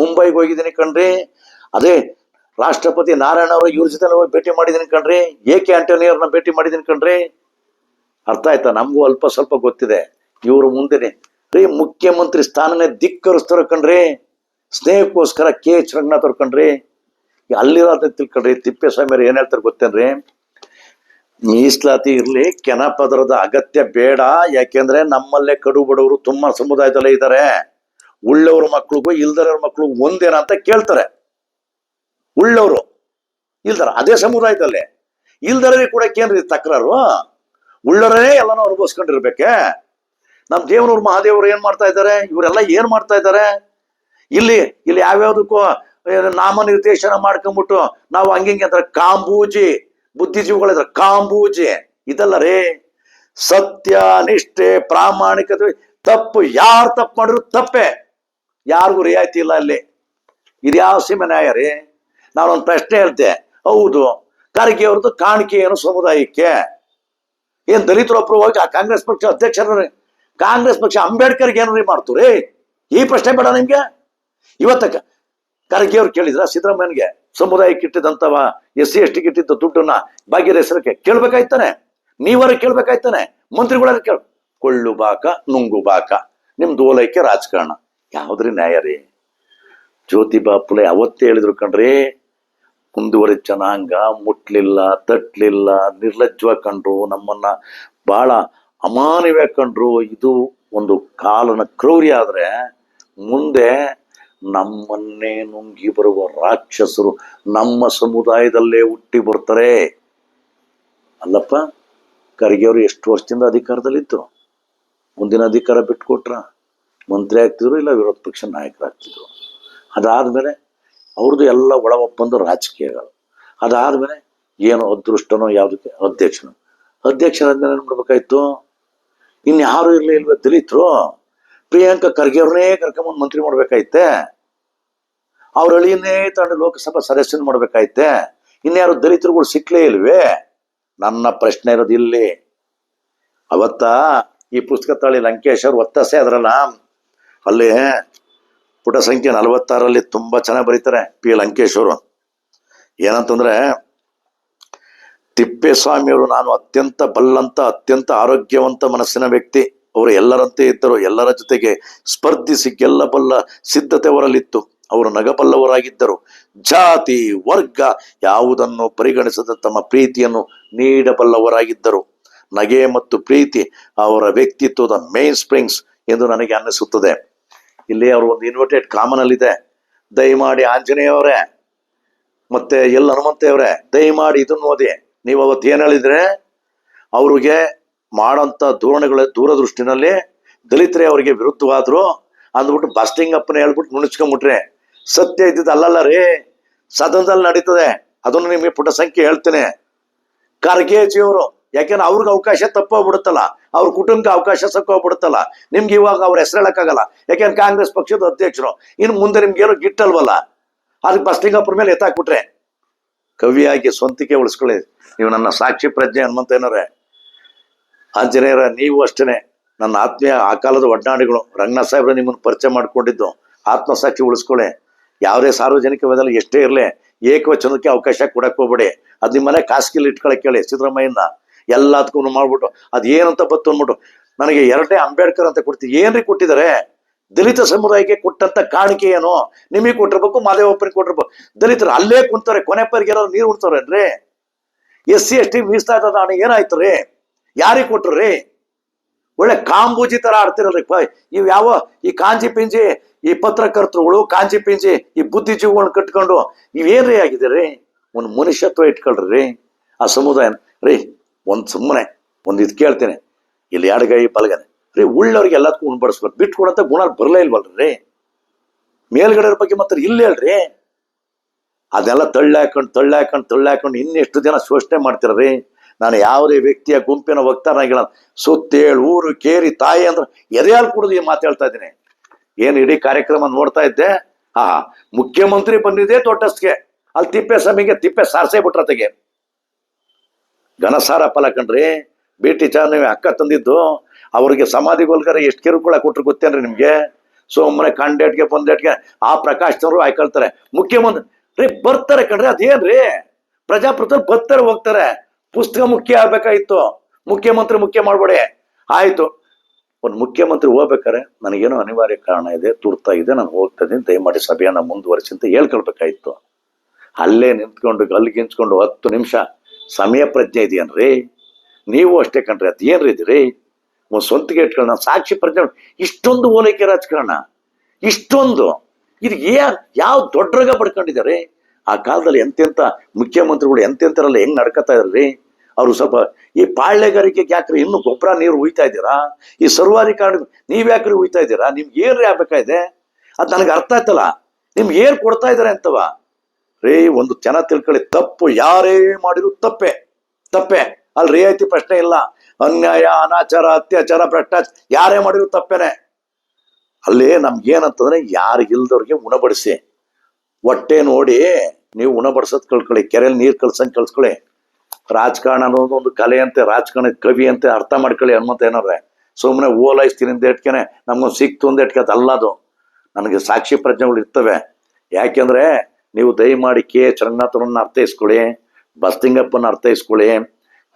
ಮುಂಬೈಗೆ ಹೋಗಿದ್ದೀನಿ ಕಣ್ರಿ ಅದೇ ರಾಷ್ಟ್ರಪತಿ ನಾರಾಯಣ ಅವರು ಇವ್ರ ಜೊತೆ ಹೋಗಿ ಭೇಟಿ ಮಾಡಿದೀನಿ ಕಣ್ರಿ. ಎ ಕೆ ಆಂಟೋನಿಯವ್ರನ್ನ ಭೇಟಿ ಮಾಡಿದೀನಿ ಕಣ್ರಿ. ಅರ್ಥ ಆಯ್ತಾ? ನಮಗೂ ಅಲ್ಪ ಸ್ವಲ್ಪ ಗೊತ್ತಿದೆ. ಇವರು ಮುಂದೆನೆ ರೀ ಮುಖ್ಯಮಂತ್ರಿ ಸ್ಥಾನನೇ ಧಿಕ್ಕರಿಸ್ತಾರ ಕಣ್ರಿ. ಸ್ನೇಹಕ್ಕೋಸ್ಕರ ಕೆ ಎಚ್ ರಂಗನಾಥ್ ಅವ್ರು ಕಣ್ರಿ. ಅಲ್ಲಿರೋದ ತಿಳ್ಕೊಂಡ್ರಿ ತಿಪ್ಪೇಸ್ವಾಮಿ ಏನ್ ಹೇಳ್ತಾರೆ ಗೊತ್ತೇನ್ರಿ? ಮೀಸಲಾತಿ ಇರಲಿ ಕೆನಪದರದ ಅಗತ್ಯ ಬೇಡ. ಯಾಕೆಂದ್ರೆ ನಮ್ಮಲ್ಲೇ ಕಡು ಬಡವರು ತುಂಬಾ ಸಮುದಾಯದಲ್ಲೇ ಇದ್ದಾರೆ. ಉಳ್ಳವ್ರ ಮಕ್ಳಿಗೂ ಇಲ್ದರವ್ರ ಮಕ್ಳಿಗೂ ಒಂದೇನ ಅಂತ ಕೇಳ್ತಾರೆ. ಉಳ್ಳವರು. ಇಲ್ದಾರ, ಅದೇ ಸಮುದಾಯದಲ್ಲೇ. ಇಲ್ದರೇ ಕೂಡ ಏನ್ರಿ ತಕ್ರಾರು ಉಳ್ಳರೇ ಎಲ್ಲಾನು ಅನುಭವಿಸ್ಕೊಂಡಿರ್ಬೇಕೆ. ನಮ್ಮ ದೇವನೂರು ಮಹಾದೇವರು ಏನ್ ಮಾಡ್ತಾ ಇದ್ದಾರೆ? ಇವರೆಲ್ಲ ಏನ್ ಮಾಡ್ತಾ ಇದ್ದಾರೆ? ಇಲ್ಲಿ ಇಲ್ಲಿ ಯಾವ್ಯಾವ್ದಕ್ಕೂ ನಾಮ ನಿರ್ದೇಶನ ಮಾಡ್ಕೊಂಡ್ಬಿಟ್ಟು ನಾವು ಹಂಗಿಂಗೆ ಅಂದ್ರೆ ಕಾಂಬೂಜಿ, ಬುದ್ಧಿಜೀವಿಗಳಿದ್ರೆ ಕಾಂಬೂಜಿ. ಇದಲ್ಲ ರೀ, ಸತ್ಯ, ನಿಷ್ಠೆ, ಪ್ರಾಮಾಣಿಕತೆ, ತಪ್ಪು, ಯಾರು ತಪ್ಪು ಮಾಡಿದ್ರು ತಪ್ಪೆ. ಯಾರಿಗೂ ರಿಯಾಯಿತಿ ಇಲ್ಲ ಅಲ್ಲಿ. ಇದ್ಯಾವ ಸೀಮೆ ನ್ಯಾಯ ರೀ? ನಾನೊಂದು ಪ್ರಶ್ನೆ ಹೇಳ್ತೆ. ಹೌದು, ಖರ್ಗೆ ಅವ್ರದ್ದು ಕಾಣಿಕೆ ಏನು ಸಮುದಾಯಕ್ಕೆ? ಏನ್ ದಲಿತರೊಬ್ರು ಹೋಗಿ ಆ ಕಾಂಗ್ರೆಸ್ ಪಕ್ಷ ಅಧ್ಯಕ್ಷರ ಕಾಂಗ್ರೆಸ್ ಪಕ್ಷ ಅಂಬೇಡ್ಕರ್ಗೆ ಏನ್ರಿ ಮಾಡ್ತು ಈ ಪ್ರಶ್ನೆ ಬೇಡ ನಿಮ್ಗೆ? ಇವತ್ತ ಖರ್ಗೆ ಅವ್ರು ಕೇಳಿದ್ರ ಸಿದ್ದರಾಮಯ್ಯನ್ಗೆ, ಸಮುದಾಯಕ್ಕೆ ಇಟ್ಟಿದ್ದಂತ ಎಸ್ ಸಿ ಎಸ್ ಟಿಗೆ ಇಟ್ಟಿದ್ದ ದುಡ್ಡನ್ನ ಭಾಗ್ಯದ ಹೆಸರಕ್ಕೆ ಕೇಳ್ಬೇಕಾಯ್ತಾನೆ. ನೀವರ ಕೇಳ್ಬೇಕಾಯ್ತಾನೆ. ಮಂತ್ರಿಗಳೆಲ್ಲ ಕೇಳ ಕೊಳ್ಳು ಬಾಕ, ನುಂಗು ಬಾಕ. ನಿಮ್ದು ಓಲೈಕೆ ರಾಜಕಾರಣ. ಯಾವ್ದ್ರಿ ನ್ಯಾಯ ರೀ? ಜ್ಯೋತಿಬಾ ಫುಲೆ ಅವತ್ತೇ ಹೇಳಿದ್ರು ಕಣ್ರಿ. ಮುಂದುವರಿದ ಜನಾಂಗ ಮುಟ್ಲಿಲ್ಲ, ತಟ್ಲಿಲ್ಲ ನಿರ್ಲಜ್ಜವ ಕಂಡ್ರು ನಮ್ಮನ್ನ ಬಹಳ ಅಮಾನವ್ಯ ಕಂಡ್ರು. ಇದು ಒಂದು ಕಾಲನ ಕ್ರೌರ್ಯ ಆದರೆ ಮುಂದೆ ನಮ್ಮನ್ನೇ ನುಂಗಿ ಬರುವ ರಾಕ್ಷಸರು ನಮ್ಮ ಸಮುದಾಯದಲ್ಲೇ ಹುಟ್ಟಿ ಬರ್ತಾರೆ. ಅಲ್ಲಪ್ಪ ಖರ್ಗೆ ಅವರು ಎಷ್ಟು ವರ್ಷದಿಂದ ಅಧಿಕಾರದಲ್ಲಿದ್ದರು ಮುಂದಿನ ಅಧಿಕಾರ ಬಿಟ್ಕೊಟ್ರ? ಮಂತ್ರಿ ಆಗ್ತಿದ್ರು ಇಲ್ಲ ವಿರೋಧ ಪಕ್ಷ ನಾಯಕರಾಗ್ತಿದ್ರು? ಅದಾದ್ಮೇಲೆ ಅವ್ರದ್ದು ಎಲ್ಲ ಒಳ ಒಪ್ಪಂದ ರಾಜಕೀಯಗಳು. ಅದಾದ್ಮೇಲೆ ಏನೋ ಅದೃಷ್ಟನೋ ಯಾವುದಕ್ಕೆ, ಅಧ್ಯಕ್ಷನು. ಅಧ್ಯಕ್ಷರಾದ್ಮೇಲೆ ಏನು ಮಾಡ್ಬೇಕಾಯ್ತು? ಇನ್ಯಾರು ಇರ್ಲಿ ಇಲ್ವೇ ದಲಿತರು, ಪ್ರಿಯಾಂಕಾ ಖರ್ಗೆ ಅವ್ರನ್ನೇ ಕರ್ಕೊಂಬಂದು ಮಂತ್ರಿ ಮಾಡ್ಬೇಕಾಯ್ತೆ. ಅವ್ರ ಅಳಿಯನ್ನೇ ತಗೊಂಡು ಲೋಕಸಭಾ ಸದಸ್ಯನ ಮಾಡ್ಬೇಕಾಯ್ತೆ. ಇನ್ಯಾರು ದಲಿತರುಗಳು ಸಿಕ್ಲೇ ಇಲ್ವೇ? ನನ್ನ ಪ್ರಶ್ನೆ ಇರೋದು ಇಲ್ಲಿ. ಅವತ್ತ ಈ ಪುಸ್ತಕ ತಾಳಿ ಲಂಕೇಶ್ ಅವ್ರು ಒತ್ತಾಸೆ ಅದ್ರಲ್ಲ ಅಲ್ಲಿ ಪುಟ ಸಂಖ್ಯೆ ನಲವತ್ತಾರಲ್ಲಿ ತುಂಬಾ ಚೆನ್ನಾಗಿ ಬರೀತಾರೆ ಪಿ ಲಂಕೇಶ್ ಅವರು. ಏನಂತಂದ್ರೆ ತಿಪ್ಪೇಸ್ವಾಮಿಯವರು ನಾನು ಅತ್ಯಂತ ಬಲ್ಲಂತ, ಅತ್ಯಂತ ಆರೋಗ್ಯವಂತ ಮನಸ್ಸಿನ ವ್ಯಕ್ತಿ. ಅವರು ಎಲ್ಲರಂತೆ ಇದ್ದರು, ಎಲ್ಲರ ಜೊತೆಗೆ ಸ್ಪರ್ಧಿಸಿ ಗೆಲ್ಲಬಲ್ಲ ಸಿದ್ಧತೆ ಅವರಲ್ಲಿತ್ತು. ಅವರು ನಗಬಲ್ಲವರಾಗಿದ್ದರು. ಜಾತಿ, ವರ್ಗ ಯಾವುದನ್ನು ಪರಿಗಣಿಸದ ತಮ್ಮ ಪ್ರೀತಿಯನ್ನು ನೀಡಬಲ್ಲವರಾಗಿದ್ದರು. ನಗೆ ಮತ್ತು ಪ್ರೀತಿ ಅವರ ವ್ಯಕ್ತಿತ್ವದ ಮೇನ್ ಸ್ಪ್ರಿಂಗ್ಸ್ ಎಂದು ನನಗೆ ಅನ್ನಿಸುತ್ತದೆ. ಇಲ್ಲಿ ಅವರು ಒಂದು ಇನ್ವರ್ಟೆಡ್ ಕಾಮನ್ ಅಲ್ಲಿ ಇದೆ ದಯಮಾಡಿ ಆಂಜನೇಯವರೇ, ಮತ್ತೆ ಎಲ್ ಹನುಮಂತೆಯವರೇ ದಯಮಾಡಿ ಇದನ್ನು ಓದಿ. ನೀವು ಅವತ್ತು ಏನ್ ಹೇಳಿದ್ರೆ, ಅವ್ರಿಗೆ ಮಾಡೋಂಥ ಧೋರಣೆಗಳ ದೂರದೃಷ್ಟಿನಲ್ಲಿ ದಲಿತರೇ ಅವರಿಗೆ ವಿರುದ್ಧವಾದ್ರು, ಅಂದ್ಬಿಟ್ಟು ಬಸ್ಟಿಂಗ್ ಅಪ್ಪನ ಹೇಳ್ಬಿಟ್ಟು ನುಣಿಸ್ಕೊಂಬಿಟ್ರೆ ಸತ್ಯ ಇದ್ದಿದ್ದು ಅಲ್ಲಲ್ಲ ರೀ, ಸದನದಲ್ಲಿ ನಡೀತದೆ. ಅದನ್ನು ನಿಮಗೆ ಪುಟ ಸಂಖ್ಯೆ ಹೇಳ್ತೇನೆ. ಖರ್ಗೆಜಿಯವರು ಯಾಕೆಂದ್ರೆ ಅವ್ರಿಗೆ ಅವಕಾಶ ತಪ್ಪೋಗ್ಬಿಡುತ್ತಲ್ಲ. ಅವ್ರ ಕುಟುಂಬಕ್ಕೆ ಅವಕಾಶ ಸಕ್ಕೋಗ್ಬಿಡುತ್ತಲ್ಲ. ನಿಮ್ಗೆ ಇವಾಗ ಅವ್ರ ಹೆಸರು ಹೇಳಕ್ಕಾಗಲ್ಲ. ಯಾಕೆಂದ್ರೆ ಕಾಂಗ್ರೆಸ್ ಪಕ್ಷದ ಅಧ್ಯಕ್ಷರು, ಇನ್ನು ಮುಂದೆ ನಿಮ್ಗೇನು ಗಿಟ್ಟಲ್ವಲ್ಲ? ಅದಕ್ಕೆ ಬಸ್ಲಿಂಗಪ್ಪರ ಮೇಲೆ ಎತ್ತಾಕ್ಬಿಟ್ರೆ. ಕವಿಯಾಗಿ ಸ್ವಂತಿಕೆ ಉಳಿಸ್ಕೊಳ್ಳಿ. ನೀವು ನನ್ನ ಸಾಕ್ಷಿ ಪ್ರಜ್ಞೆ ಹನುಮಂತೇನವ್ರೆ ಆಂಜನೇಯರ, ನೀವು ಅಷ್ಟೇ ನನ್ನ ಆತ್ಮೀಯ, ಆ ಕಾಲದ ಒಡನಾಡಿಗಳು, ರಂಗನಾಥ್ ಸಾಹೇಬ್ರು ನಿಮ್ಮನ್ನು ಪರಿಚಯ ಮಾಡ್ಕೊಂಡಿದ್ದು, ಆತ್ಮಸಾಕ್ಷಿ ಉಳಿಸ್ಕೊಳ್ಳಿ. ಯಾವುದೇ ಸಾರ್ವಜನಿಕ ವೇದನೆ ಎಷ್ಟೇ ಇರಲಿ, ಏಕವಚನಕ್ಕೆ ಅವಕಾಶ ಕೊಡಕ್ಕೆ ಹೋಗ್ಬೇಡಿ. ಅದು ನಿಮ್ಮನೆ ಖಾಸಗಿಲಿ ಇಟ್ಕೊಳಕ್ಕೆ ಹೇಳಿ, ಸಿದ್ದರಾಮಯ್ಯನ. ಎಲ್ಲದಕ್ಕೂ ಮಾಡ್ಬಿಟ್ಟು, ಅದು ಏನಂತ ಬತ್ತು ಅಂದ್ಬಿಟ್ಟು, ನನಗೆ ಎರಡನೇ ಅಂಬೇಡ್ಕರ್ ಅಂತ ಕೊಡ್ತೀವಿ ಏನ್ರಿ ಕೊಟ್ಟಿದ್ದಾರೆ ದಲಿತ ಸಮುದಾಯಕ್ಕೆ ಕೊಟ್ಟಂತ ಕಾಣಿಕೆ ಏನು? ನಿಮಗೆ ಕೊಟ್ಟಿರ್ಬೇಕು ಮಾದೇವಪ್ಪನಿಗೆ ಕೊಟ್ಟಿರ್ಬೇಕು. ದಲಿತರು ಅಲ್ಲೇ ಕುಂತಾರೆ ಕೊನೆ ಪರಿಗೆ ಯಾರು ನೀರು ಉಣ್ತಾರೇನ್ರಿ ಎಸ್ ಸಿ, ಎಸ್ ಟಿ ಮೀಸಲಾದ ನಾನು ಏನಾಯ್ತು ರೀ? ಯಾರಿಗೆ ಕೊಟ್ರಿ ಒಳ್ಳೆ ಕಾಂಬೂಜಿ ತರ ಆಡ್ತಿರಲ್ರಿ ಇವ್ ಯಾವ, ಈ ಕಾಂಜಿ ಪಿಂಜಿ, ಈ ಪತ್ರಕರ್ತರುಗಳು, ಕಾಂಜಿ ಪಿಂಜಿ, ಈ ಬುದ್ಧಿಜೀವಿಗಳನ್ನ ಕಟ್ಕೊಂಡು ಆಗಿದೆ ರೀ? ಒಂದು ಮನುಷ್ಯತ್ವ ಇಟ್ಕೊಳ್ರಿ ಆ ಸಮುದಾಯ ರೀ ಒಂದ್ ಸುಮ್ಮನೆ, ಒಂದು ಇದು ಕೇಳ್ತೇನೆ. ಇಲ್ಲಿ ಎಡಗೈ ಬಲಗನೆ? ರೀ, ಉಳ್ಳವ್ರಿಗೆ ಎಲ್ಲದಕ್ಕೂ ಉಣ್ಬಡಿಸ್ಬೇಕು ಬಿಟ್ಕೊಡಂತ ಗುಣ ಬರಲೇ ಇಲ್ವಲ್ರಿ ಮೇಲ್ಗಡೆ ಬಗ್ಗೆ ಮಾತ್ರ ಇಲ್ಲ ಹೇಳ್ರಿ ಅದೆಲ್ಲ ತಳ್ಳಾಕೊಂಡು ತಳ್ಳಾಕೊಂಡು ತಳ್ಳಾಕೊಂಡು ಇನ್ನೆಷ್ಟು ಜನ ಶೋಷಣೆ ಮಾಡ್ತಿರ್ರಿ ನಾನು ಯಾವುದೇ ವ್ಯಕ್ತಿಯ ಗುಂಪಿನ ವಕ್ತಾರನಾಗಿಲ್ಲ ಸುತ್ತೇಳು, ಊರು ಕೇರಿ, ತಾಯಿ ಅಂದ್ರೆ ಎದೆಯಾಲ್ ಕುಡಿದು ಹೇಳ್ತಾ ಇದ್ದೀನಿ. ಏನು ಇಡೀ ಕಾರ್ಯಕ್ರಮ ನೋಡ್ತಾ ಇದ್ದೆ? ಹಾ ಮುಖ್ಯಮಂತ್ರಿ ಬಂದಿದೆ ದೊಡ್ಡಸ್ಗೆ ಅಲ್ಲಿ ತಿಪ್ಪೆ ಸಮಿಗೆ ತಿಪ್ಪೆ ಸಾರಿಸೇ ಬಿಟ್ರತೆಗೆ ಘನಸಾರ ಫಲ ಕಣ್ರಿ. ಬಿ ಟಿ ನೀವು ಅಕ್ಕ ತಂದಿದ್ದು, ಅವ್ರಿಗೆ ಸಮಾಧಿಗೋಲ್ಕರ ಎಷ್ಟು ಕಿರುಕುಳ ಕೊಟ್ಟರು ಗೊತ್ತೇನ್ರಿ ನಿಮ್ಗೆ? ಸುಮ್ಮನೆ ಕಂಡೇಟ್ಗೆ ಪಂದೇಟ್ಗೆ ಆ ಪ್ರಕಾಶ್ನವರು ಆಯ್ಕೊಳ್ತಾರೆ ಮುಖ್ಯಮಂತ್ರಿ, ರೀ ಬರ್ತಾರೆ ಕಣ್ರಿ, ಅದೇನ್ರಿ? ಪ್ರಜಾಪ್ರಭುತ್ವ ಬರ್ತಾರೆ, ಹೋಗ್ತಾರೆ. ಪುಸ್ತಕ ಮುಖ್ಯ ಆಗ್ಬೇಕಾಗಿತ್ತು ಮುಖ್ಯಮಂತ್ರಿ ಮುಖ್ಯ ಮಾಡ್ಬೇಡಿ. ಆಯ್ತು. ಒಂದು ಮುಖ್ಯಮಂತ್ರಿ ಹೋಗ್ಬೇಕಾರೆ ನನಗೇನೋ ಅನಿವಾರ್ಯ ಕಾರಣ ಇದೆ, ತುರ್ತಾ ಇದೆ, ನಾನು ಹೋಗ್ತಾ ಇದ್ದೀನಿ ದಯಮಾಡಿ ಸಭೆಯನ್ನ ಮುಂದುವರಿಸಿ ಅಂತ ಹೇಳ್ಕೊಳ್ಬೇಕಾಗಿತ್ತು ಅಲ್ಲೇ ನಿಂತ್ಕೊಂಡು ಗಲ್ಗಿಂಚ್ಕೊಂಡು ಹತ್ತು ನಿಮಿಷ ಸಮಯ ಪ್ರಜ್ಞೆ ಇದೆಯನ್ರಿ? ನೀವು ಅಷ್ಟೇ ಕಣ್ರಿ ಅದು ಏನ್ರಿ ಇದ್ರಿ? ಒಂದು ಸ್ವಂತಿಗೆ ಇಟ್ಕೊಳ್ಳೋಣ, ಸಾಕ್ಷಿ ಪ್ರಜ್ಞೆ ಇಷ್ಟೊಂದು ಓಲೈಕೆ ರಾಜಕಾರಣ, ಇಷ್ಟೊಂದು. ಇದು ಏ ಯಾವ ದೊಡ್ಡರಾಗ ಪಡ್ಕೊಂಡಿದ್ದಾರೆ? ಆ ಕಾಲದಲ್ಲಿ ಎಂತೆಂತ ಮುಖ್ಯಮಂತ್ರಿಗಳು, ಎಂತೆಂತರಲ್ಲ ಹೆಂಗ್ ನಡ್ಕೊತಾ ಇದ್ರಿ? ಅವರು ಸ್ವಲ್ಪ ಈ ಪಾಳ್ಯಗಾರಿಕೆಗೆ ಯಾಕ್ರಿ ಇನ್ನು ಗೊಬ್ಬರ, ನೀರು ಉಯ್ತಾ ಇದ್ದೀರಾ? ಈ ಸರ್ವಾರಿ ಕಾರಣ ನೀವ್ ಯಾಕ್ರಿ ಉಯ್ತಾ ಇದ್ದೀರಾ? ನಿಮ್ಗೆ ಏನ್ರಿ ಆಗ್ಬೇಕಾಗಿದೆ? ಅದು ನನಗೆ ಅರ್ಥ ಆಯ್ತಲ್ಲ. ನಿಮ್ಗೆ ಏನ್ ಕೊಡ್ತಾ ಇದಾರೆ ಅಂತವ? ರೇ, ಒಂದು ಜನ ತಿಳ್ಕೊಳ್ಳಿ. ತಪ್ಪು ಯಾರೇ ಮಾಡಿದ್ರು ತಪ್ಪೆ ತಪ್ಪೆ. ಅಲ್ಲಿ ರಿಯಾಯಿತಿ ಪ್ರಶ್ನೆ ಇಲ್ಲ. ಅನ್ಯಾಯ, ಅನಾಚಾರ, ಅತ್ಯಾಚಾರ ಭ್ರಷ್ಟಾಚಾರ ಯಾರೇ ಮಾಡಿದ್ರು ತಪ್ಪೇನೆ. ಅಲ್ಲಿ ನಮ್ಗೇನಂತಂದ್ರೆ ಯಾರಿಗಿಲ್ದವ್ರಿಗೆ ಉಣಬಡಿಸಿ. ಹೊಟ್ಟೆ ನೋಡಿ ನೀವು ಉಣಬಡಿಸೋದ್ ಕಳ್ಕೊಳ್ಳಿ. ಕೆರೆಯಲ್ಲಿ ನೀರು ಕಳ್ಸಂಗ್ ಕಳ್ಸ್ಕೊಳ್ಳಿ. ರಾಜಕಾರಣ ಅನ್ನೋದು ಒಂದು ಕಲೆ ಅಂತೆ ರಾಜಕಾರಣ ಕವಿ ಅಂತೆ ಅರ್ಥ ಮಾಡ್ಕೊಳ್ಳಿ ಹನುಮಂತ ಏನಾದ್ರೆ ಸುಮ್ಮನೆ ಓಲಾಯಿಸ್ತೀನಿ ಅಂತ ಇಟ್ಕೇನೆ. ನಮ್ಗೊಂದು ಸಿಕ್ತು ಅಂತ ಅಲ್ಲ ಅದು. ನನಗೆ ಸಾಕ್ಷಿ ಪ್ರಜ್ಞೆಗಳು ಇರ್ತವೆ. ಯಾಕೆಂದ್ರೆ ನೀವು ದಯಮಾಡಿ ಕೆ ಎಚ್ ರಂಗನಾಥರನ್ನ ಅರ್ಥೈಸ್ಕೊಳ್ಳಿ ಬಸ್ತಿಂಗಪ್ಪನ ಅರ್ಥೈಸ್ಕೊಳ್ಳಿ,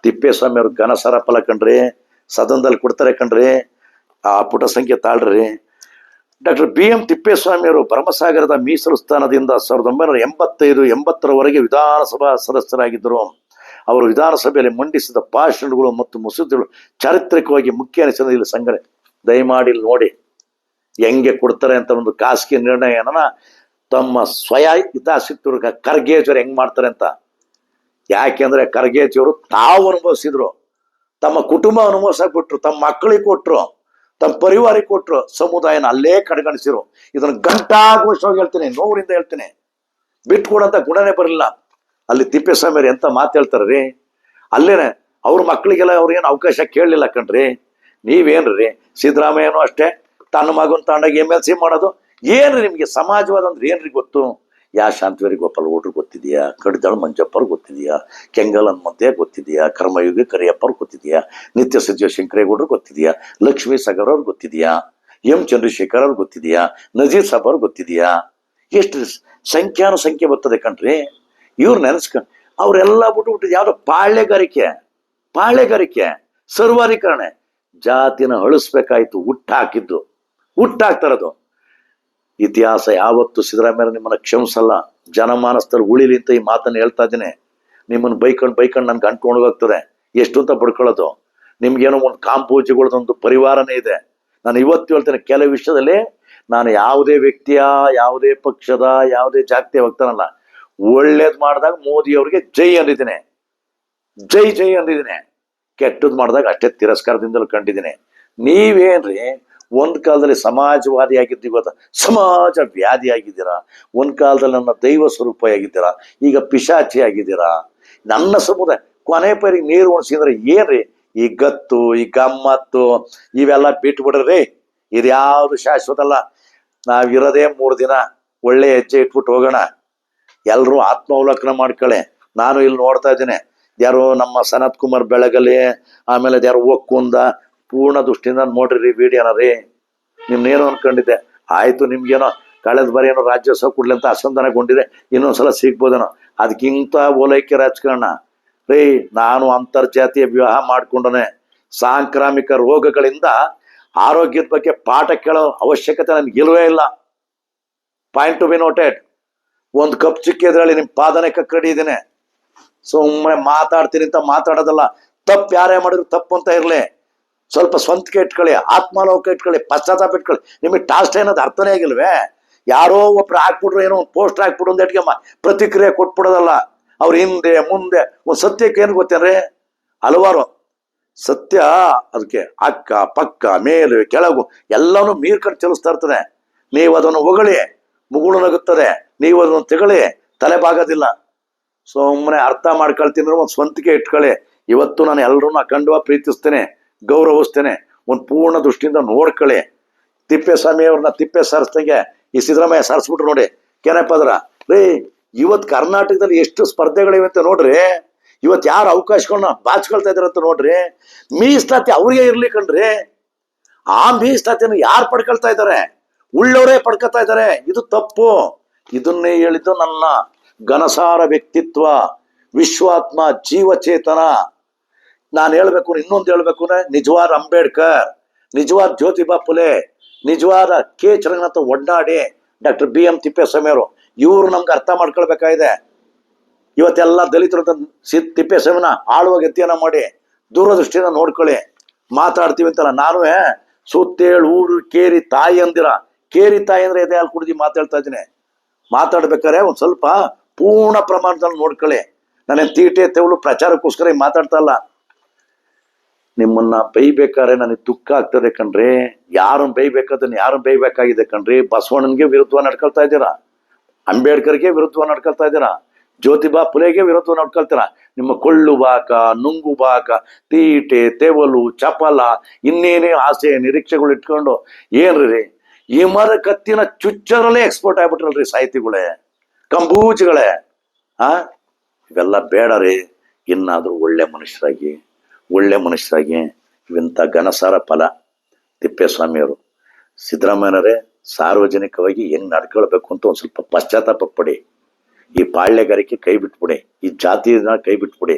ತಿಪ್ಪೇಸ್ವಾಮಿ ಅವ್ರ ಸರ ಫಲ ಕಂಡ್ರಿ ಸದನದಲ್ಲಿ ಕೊಡ್ತಾರೆ ಕಂಡ್ರಿ ಆ ಪುಟ ಸಂಖ್ಯೆ ತಾಳ್ರಿ. ಡಾಕ್ಟರ್ ಬಿ ಎಂ ತಿಪ್ಪೇಸ್ವಾಮಿ ಅವರು ಭರಮಸಾಗರದ ಮೀಸಲು ಸ್ಥಾನದಿಂದ ಸಾವಿರದ ಒಂಬೈನೂರ ಎಂಬತ್ತೈದು, ಎಂಬತ್ತರವರೆಗೆ ವಿಧಾನಸಭಾ ಸದಸ್ಯರಾಗಿದ್ದರು. ಅವರು ವಿಧಾನಸಭೆಯಲ್ಲಿ ಮಂಡಿಸಿದ ಭಾಷಣಗಳು ಮತ್ತು ಮಸೂದೆಗಳು ಚಾರಿತ್ರಿಕವಾಗಿ ಮುಖ್ಯ ಅನಿಸಿದ ಇಲ್ಲಿ ಸಂಘಟನೆ ದಯಮಾಡಿ ನೋಡಿ. ಹೆಂಗೆ ಕೊಡ್ತಾರೆ ಅಂತ ಒಂದು ಖಾಸಗಿ ನಿರ್ಣಯನ ತಮ್ಮ ಸ್ವಯ ಹಿತಾಸಕ್ತಿಯವ್ರ ಖರ್ಗೇಜರು ಹೆಂಗ್ ಮಾಡ್ತಾರೆ ಅಂತ. ಯಾಕೆಂದ್ರೆ ಖರ್ಗೇಜಿಯವರು ತಾವು ಅನುಭವಿಸಿದ್ರು. ತಮ್ಮ ಕುಟುಂಬ ಅನುಭವಿಸಕ್ ಬಿಟ್ರು ತಮ್ಮ ಮಕ್ಕಳಿಗೆ ಕೊಟ್ರು, ತಮ್ಮ ಪರಿವಾರಕ್ಕೆ ಕೊಟ್ರು, ಸಮುದಾಯನ ಅಲ್ಲೇ ಕಡೆಗಣಿಸಿರು ಇದನ್ನ ಗಂಟಾಘೋಷವಾಗಿ ಹೇಳ್ತೀನಿ ನೋವರಿಂದ ಹೇಳ್ತೀನಿ. ಬಿಟ್ಕೊಡಂತ ಗುಣನೇ ಬರಲಿಲ್ಲ. ಅಲ್ಲಿ ತಿಪ್ಪೇಸ್ವಾಮಿ ಎಂತ ಮಾತು ಹೇಳ್ತಾರೆ ರೀ? ಅಲ್ಲೇನೆ, ಅವ್ರ ಮಕ್ಕಳಿಗೆಲ್ಲ ಅವ್ರಿಗೇನು ಅವಕಾಶ ಕೇಳಲಿಲ್ಲ ಕಣ್ರಿ. ನೀವೇನ್ರಿ, ಸಿದ್ದರಾಮಯ್ಯನೂ ಅಷ್ಟೇ, ತನ್ನ ಮಗನ ತಗೊಂಡಾಗ ಎಂ ಎಲ್ ಸಿ ಮಾಡೋದು ಏನ್ರಿ ನಿಮ್ಗೆ ಸಮಾಜವಾದ ಅಂದ್ರೆ ಏನ್ರಿ ಗೊತ್ತು? ಯಾ ಶಾಂತವೇರಿ ಗೋಪಾಲ್ ಓಡ್ರು ಗೊತ್ತಿದೆಯಾ? ಕಡ್ದಳ ಮಂಜಪ್ಪರ್ ಗೊತ್ತಿದೆಯಾ? ಕೆಂಗಲ್ ಹನುಮಂತಯ್ಯ ಗೊತ್ತಿದೆಯಾ? ಕರ್ಮಯುಗಿ ಕರಿಯಪ್ಪರ್ ಗೊತ್ತಿದೆಯಾ? ನಿತ್ಯ ಸಚಿವ ಶಂಕರೇಗೌಡರು ಗೊತ್ತಿದೆಯಾ? ಲಕ್ಷ್ಮೀ ಸಾಗರ್ ಅವ್ರು ಗೊತ್ತಿದೆಯಾ? ಎಂ ಚಂದ್ರಶೇಖರ್ ಅವ್ರು ಗೊತ್ತಿದೆಯಾ? ನಜೀರ್ ಸಾಬ್ ಅವ್ರು ಗೊತ್ತಿದೆಯಾ? ಎಷ್ಟು ಸಂಖ್ಯಾನು ಸಂಖ್ಯೆ ಬರ್ತದೆ ಕಣ್ರಿ. ಇವ್ರು ನೆನೆಸ್ಕ, ಅವರೆಲ್ಲ ಬಿಟ್ಟು ಯಾವ್ದೋ ಪಾಳ್ಯಗಾರಿಕೆ ಪಾಳ್ಯಗಾರಿಕೆ, ಸರ್ವಾಧಿಕರಣೆ. ಜಾತಿನ ಅಳಿಸ್ಬೇಕಾಯ್ತು, ಹುಟ್ಟಾಕಿದ್ದು. ಹಾಕಿದ್ದು ಹುಟ್ಟ ಹಾಕ್ತಾರದು ಇತಿಹಾಸ ಯಾವತ್ತು ಸಿದ್ದರಾಮಯ್ಯ ನಿಮ್ಮನ್ನು ಕ್ಷಮಿಸಲ್ಲ. ಜನಮಾನಸ್ಥರು ಉಳಿಲಿ ಅಂತ ಈ ಮಾತನ್ನು ಹೇಳ್ತಾ ಇದ್ದೀನಿ. ನಿಮ್ಮನ್ನು ಬೈಕೊಂಡು ಬೈಕೊಂಡು ನನ್ಗೆ ಅಂಟ್ಕೊಂಡು ಹೋಗ್ತದೆ ಎಷ್ಟು ಅಂತ ಪಡ್ಕೊಳ್ಳೋದು? ನಿಮ್ಗೇನೋ ಒಂದು ಕಾಂಪೂಜಿಗಳದೊಂದು ಪರಿವಾರನೇ ಇದೆ. ನಾನು ಇವತ್ತು ಹೇಳ್ತೇನೆ, ಕೆಲವು ವಿಷಯದಲ್ಲಿ ನಾನು ಯಾವುದೇ ವ್ಯಕ್ತಿಯ, ಯಾವುದೇ ಪಕ್ಷದ, ಯಾವುದೇ ಜಾತಿಯ ಹೋಗ್ತಾನಲ್ಲ ಒಳ್ಳೇದು ಮಾಡಿದಾಗ ಮೋದಿ ಅವ್ರಿಗೆ ಜೈ ಅಂದಿದ್ದೀನಿ. ಜೈ ಜೈ ಅಂದಿದ್ದೀನಿ. ಕೆಟ್ಟದ್ದು ಮಾಡಿದಾಗ ಅಷ್ಟೇ ತಿರಸ್ಕಾರದಿಂದಲೂ ಕಂಡಿದ್ದೀನಿ. ನೀವೇನ್ರಿ ಒಂದ್ ಕಾಲದಲ್ಲಿ ಸಮಾಜವಾದಿ ಆಗಿದ್ದು ಇವತ್ತು. ಸಮಾಜ ವ್ಯಾಧಿ ಆಗಿದ್ದೀರಾ ಒಂದ್ ಕಾಲದಲ್ಲಿ ನನ್ನ ದೈವ ಸ್ವರೂಪ ಆಗಿದ್ದೀರಾ ಈಗ ಪಿಶಾಚಿ ಆಗಿದ್ದೀರಾ ನನ್ನ ಸಮುದಾಯ, ಕೊನೆ ಪೈರಿಗೆ ನೀರು ಉಣಿಸಿದ್ರೆ ಏನ್ರಿ? ಈ ಗತ್ತು, ಈ ಗಮ್ಮತ್ತು, ಇವೆಲ್ಲ ಬಿಟ್ಬಿಡ್ರಿ. ಇದ್ಯಾವುದು ಶಾಶ್ವತ ಅಲ್ಲ ನಾವಿರೋದೇ ಮೂರು ದಿನ, ಒಳ್ಳೆ ಹೆಜ್ಜೆ ಇಟ್ಬಿಟ್ಟು ಹೋಗೋಣ. ಎಲ್ಲರೂ ಆತ್ಮಾವಲೋಕನ ಮಾಡ್ಕೊಳ್ಳಿ. ನಾನು ಇಲ್ಲಿ ನೋಡ್ತಾ ಇದ್ದೀನಿ. ಯಾರೋ ನಮ್ಮ ಸನತ್ ಕುಮಾರ್ ಬೆಳಗಲಿ, ಆಮೇಲೆ ಯಾರೋ ಒಕ್ಕುಂದ ಪೂರ್ಣ ದೃಷ್ಟಿಯಿಂದ ನೋಡ್ರಿ ವಿಡಿಯೋನ ರೀ ನಿಮ್ನೇನು ಅನ್ಕೊಂಡಿದ್ದೆ. ಆಯ್ತು, ನಿಮ್ಗೇನೋ ಕಳೆದ ಬಾರಿ ಏನೋ ರಾಜ್ಯೋತ್ಸವ ಕೊಡ್ಲಿ ಅಂತ ಅಸಂಧಾನಗೊಂಡಿದೆ ಇನ್ನೊಂದ್ಸಲ ಸಿಗ್ಬೋದೇನೋ. ಅದಕ್ಕಿಂತ ಓಲೈಕೆ ರಾಜಕಾರಣ. ರೀ, ನಾನು ಅಂತರ್ಜಾತಿಯ ವಿವಾಹ ಮಾಡ್ಕೊಂಡನೆ ಸಾಂಕ್ರಾಮಿಕ ರೋಗಗಳಿಂದ ಆರೋಗ್ಯದ ಬಗ್ಗೆ ಪಾಠ ಕೇಳೋ ಅವಶ್ಯಕತೆ ನನಗೆ ಇಲ್ವೇ ಇಲ್ಲ. ಪಾಯಿಂಟ್ ಟು ಬಿ ನೋಟೆಡ್ ಒಂದು ಕಪ್ ಚಿಕ್ಕಿದ್ರಲ್ಲಿ ನಿಮ್ಮ ಪಾದನೆ ಕಕ್ಕಡಿದ್ದೀನಿ ಸುಮ್ಮನೆ ಮಾತಾಡ್ತೀನಿ ಅಂತ ಮಾತಾಡೋದಲ್ಲ. ತಪ್ಪು ಯಾರೇ ಮಾಡಿದ್ರು ತಪ್ಪು ಅಂತ ಇರಲಿ. ಸ್ವಲ್ಪ ಸ್ವಂತಕ್ಕೆ ಇಟ್ಕೊಳ್ಳಿ, ಆತ್ಮಾಲೋಕ ಇಟ್ಕೊಳ್ಳಿ, ಪಶ್ಚಾತ್ತಾಪ ಇಟ್ಕೊಳ್ಳಿ. ನಿಮಗೆ ಟಾಸ್ಟ್ ಏನೋದು ಅರ್ಥನೇ ಆಗಿಲ್ವೇ? ಯಾರೋ ಒಬ್ರು ಹಾಕ್ಬಿಟ್ರು, ಏನೋ ಒಂದು ಪೋಸ್ಟ್ ಹಾಕ್ಬಿಟ್ರು ಒಂದು ಎಟ್ಗೆ ಪ್ರತಿಕ್ರಿಯೆ ಕೊಟ್ಬಿಡೋದಲ್ಲ. ಅವ್ರ ಹಿಂದೆ, ಮುಂದೆ, ಒಂದು ಸತ್ಯಕ್ಕೆ ಏನು ಗೊತ್ತೇನ್ರಿ ಹಲವಾರು ಸತ್ಯ, ಅದಕ್ಕೆ ಅಕ್ಕ, ಪಕ್ಕ, ಮೇಲು, ಕೆಳಗು, ಎಲ್ಲನೂ ಮೀರ್ಕೊಂಡು ಚಲಿಸ್ತಾ ಇರ್ತದೆ. ನೀವು ಅದನ್ನು ಹೊಗಳಿ, ಮುಗುಳು ನಗುತ್ತದೆ. ನೀವು ಅದನ್ನು ತೆಗಳಿ, ತಲೆ ಬಾಗೋದಿಲ್ಲ. ಸುಮ್ಮನೆ ಅರ್ಥ ಮಾಡ್ಕೊಳ್ತೀನಿ ಒಂದು ಸ್ವಂತಿಕೆ ಇಟ್ಕೊಳ್ಳಿ. ಇವತ್ತು ನಾನು ಎಲ್ಲರೂ ಅಖಂಡವಾಗಿ ಪ್ರೀತಿಸ್ತೇನೆ. ಗೌರವಿಸ್ತೇನೆ. ಒಂದು ಪೂರ್ಣ ದೃಷ್ಟಿಯಿಂದ ನೋಡ್ಕೊಳ್ಳಿ. ತಿಪ್ಪೇಸ್ವಾಮಿ ಅವ್ರನ್ನ ತಿಪ್ಪೆ ಸಾರಿಸ್ದಂಗೆ ಈ ಸಿದ್ದರಾಮಯ್ಯ ಸಾರಿಸ್ಬಿಟ್ರು ನೋಡಿ. ಕೆನಪದ್ರ ರೀ ಇವತ್ತು ಕರ್ನಾಟಕದಲ್ಲಿ ಎಷ್ಟು ಸ್ಪರ್ಧೆಗಳಿವೆ ಅಂತ ನೋಡ್ರಿ. ಇವತ್ತು ಯಾರು ಅವಕಾಶಗಳನ್ನ ಬಾಚ್ಕೊಳ್ತಾ ಅಂತ ನೋಡ್ರಿ. ಮೀಸಲಾತಿ ಅವ್ರಿಗೆ ಇರ್ಲಿ ಕಣ್ರಿ. ಆ ಮೀಸಲಾತಿಯನ್ನು ಯಾರು ಪಡ್ಕೊಳ್ತಾ ಇದ್ದಾರೆ ಉಳ್ಳವರೇ ಪಡ್ಕೊತಾ ಇದ್ದಾರೆ ಇದು ತಪ್ಪು. ಇದನ್ನೇ ಹೇಳಿದ್ದು ನನ್ನ ಘನಸಾರ ವ್ಯಕ್ತಿತ್ವ. ವಿಶ್ವಾತ್ಮ ಜೀವಚೇತನ. ನಾನು ಹೇಳ್ಬೇಕು, ಇನ್ನೊಂದು ಹೇಳ್ಬೇಕು ಅಂದ್ರೆ ನಿಜವಾದ ಅಂಬೇಡ್ಕರ್, ನಿಜವಾದ ಜ್ಯೋತಿಬಾ ಫುಲೆ ನಿಜವಾದ ಕೆ ಚರಂಗನಾಥ ಒಡ್ಡಾಡಿ ಡಾಕ್ಟರ್ ಬಿ ಎಂ ತಿಪ್ಪೇಸ್ವಾಮಿ ಅವರು ಇವರು ನಮ್ಗೆ ಅರ್ಥ ಮಾಡ್ಕೊಳ್ಬೇಕಾಗಿದೆ. ಇವತ್ತೆಲ್ಲ ದಲಿತರು ಸಿ ತಿಪ್ಪೇಸ್ವಾಮಿನ ಆಳುವ ಗತಿಯನ್ನ ಮಾಡಿ ದೂರದೃಷ್ಟಿನ ನೋಡ್ಕೊಳ್ಳಿ. ಮಾತಾಡ್ತೀವಿ ಅಂತಲ್ಲ. ನಾನು ಸುತ್ತೇಳು ಊರು, ಕೇರಿ ತಾಯಿ ಅಂದಿರ. ಕೇರಿ ತಾಯಿ ಅಂದ್ರೆ ಎದೆ ಹಾಲು ಕುಡಿದು ಮಾತಾಡ್ತಾ ಇದ್ದೀನಿ. ಮಾತಾಡ್ಬೇಕಾದ್ರೆ ಒಂದು ಸ್ವಲ್ಪ ಪೂರ್ಣ ಪ್ರಮಾಣದಲ್ಲಿ ನೋಡ್ಕೊಳ್ಳಿ. ನಾನೇನು ತೀಟೆ, ತೆವಳು ಪ್ರಚಾರಕ್ಕೋಸ್ಕರ ಮಾತಾಡ್ತಾ ಇಲ್ಲ. ನಿಮ್ಮನ್ನ ಬೈಬೇಕಾದ್ರೆ ನನಗೆ ದುಃಖ ಆಗ್ತದೆ ಕಣ್ರಿ. ಯಾರನ್ನ ಬೈಬೇಕಾದನ್ನ ಯಾರನ್ನ ಬೈಬೇಕಾಗಿದೆ ಕಣ್ರಿ. ಬಸವಣ್ಣನಿಗೆ ವಿರುದ್ಧ ನಡ್ಕೊಳ್ತಾ ಇದ್ದೀರಾ? ಅಂಬೇಡ್ಕರ್ಗೆ ವಿರುದ್ಧ ನಡ್ಕೊಳ್ತಾ ಇದ್ದೀರಾ? ಜ್ಯೋತಿಬಾ ಪುಲೆಗೆ ವಿರುದ್ಧ ನಡ್ಕೊಳ್ತೀರಾ? ನಿಮ್ಮ ಕೊಳ್ಳು ಬಾಕ ನುಂಗು ಬಾಕ ತೀಟೆ, ತೆವಲು, ಚಪಲ, ಇನ್ನೇನೇ ಆಸೆ, ನಿರೀಕ್ಷೆಗಳು ಇಟ್ಕೊಂಡು ಏನ್ರಿ ಈ ಮರ ಕತ್ತಿನ ಚುಚ್ಚರಲ್ಲೇ ಎಕ್ಸ್ಪೋರ್ಟ್ ಆಗ್ಬಿಟ್ರಲ್ರಿ ಸಾಹಿತಿಗಳೇ, ಕಂಬೂಜಿಗಳೇ, ಆ? ಇವೆಲ್ಲ ಬೇಡ ರೀ. ಇನ್ನಾದ್ರೂ ಒಳ್ಳೆ ಮನುಷ್ಯರಾಗಿ ಒಳ್ಳೆ ಮನುಷ್ಯರಾಗಿ ಇವಂಥ ಘನಸಾರ ಫಲ ತಿಪ್ಪೇಸ್ವಾಮಿಯವರು. ಸಿದ್ದರಾಮಯ್ಯನವರೇ ಸಾರ್ವಜನಿಕವಾಗಿ ಹೆಂಗ್ ನಡ್ಕೊಳ್ಬೇಕು ಅಂತ ಒಂದು ಸ್ವಲ್ಪ ಪಶ್ಚಾತ್ತಾಪ ಪಡಿ. ಈ ಪಾಳ್ಯಗಾರಿಕೆ ಕೈ ಬಿಟ್ಬಿಡಿ. ಈ ಜಾತಿನ ಕೈ ಬಿಟ್ಬಿಡಿ.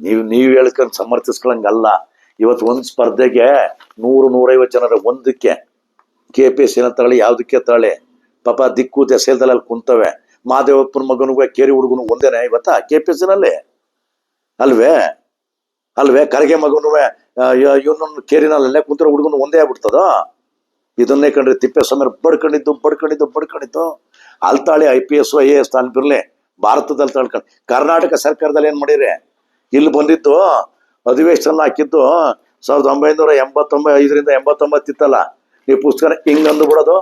ನೀವು ನೀವು ಹೇಳ್ಕೊಂಡು ಸಮರ್ಥಿಸ್ಕೊಳಂಗಲ್ಲ ಇವತ್ತು ಒಂದು ಸ್ಪರ್ಧೆಗೆ ನೂರು, ನೂರೈವತ್ತು ಜನರ ಒಂದಕ್ಕೆ. ಕೆ ಪಿ ಎಸ್ ಸಿನ ತಗೊಳ್ಳಿ ಯಾವುದಕ್ಕೆ ತಗೊಳ್ಳಿ ಪಾಪ ದಿಕ್ಕು ದೆಸೆಲ್ದಲ್ಲಿ ಅಲ್ಲಿ ಕುಂತವೆ. ಮಾದೇವಪ್ಪನ ಮಗನಿಗೂ ಕೇರಿ ಹುಡುಗನು ಒಂದೇನೆ ಇವತ್ತ ಕೆ ಪಿ ಎಸ್ ಸಿನಲ್ಲಿ ಅಲ್ವೇ? ಅಲ್ವೇ? ಕರಗೆ ಮಗನು ಇವನೊಂದು ಕೇರಿನಲ್ಲೇ ಕುಂತಿರೋ ಹುಡುಗನು ಒಂದೇ ಆಗ್ಬಿಡ್ತದ? ಇದನ್ನೇ ಕಂಡ್ರೆ ತಿಪ್ಪೇಸ್ವಾಮಿ ಬಡ್ಕೊಂಡಿದ್ದು ಬಡ್ಕೊಂಡಿದ್ದು ಬಡ್ಕೊಂಡಿದ್ದು. ಅಲ್ತಾಳಿ, I P S, I A S ತಾಲ್ಬಿರ್ಲಿ ಭಾರತದಲ್ಲಿ ತಳ್ಕೊಂಡು ಕರ್ನಾಟಕ ಸರ್ಕಾರದಲ್ಲಿ ಏನು ಮಾಡಿರಿ? ಇಲ್ಲಿ ಬಂದಿದ್ದು, ಅಧಿವೇಶನ ಹಾಕಿದ್ದು ಸಾವಿರದ ಒಂಬೈನೂರ ಎಂಬತ್ತೊಂಬೈ, ಐದರಿಂದ ಎಂಬತ್ತೊಂಬತ್ತು ಇತ್ತಲ್ಲ? ಈ ಪುಸ್ತಕ ಹಿಂಗ್ ಅಂದು ಹಿಂಗೆ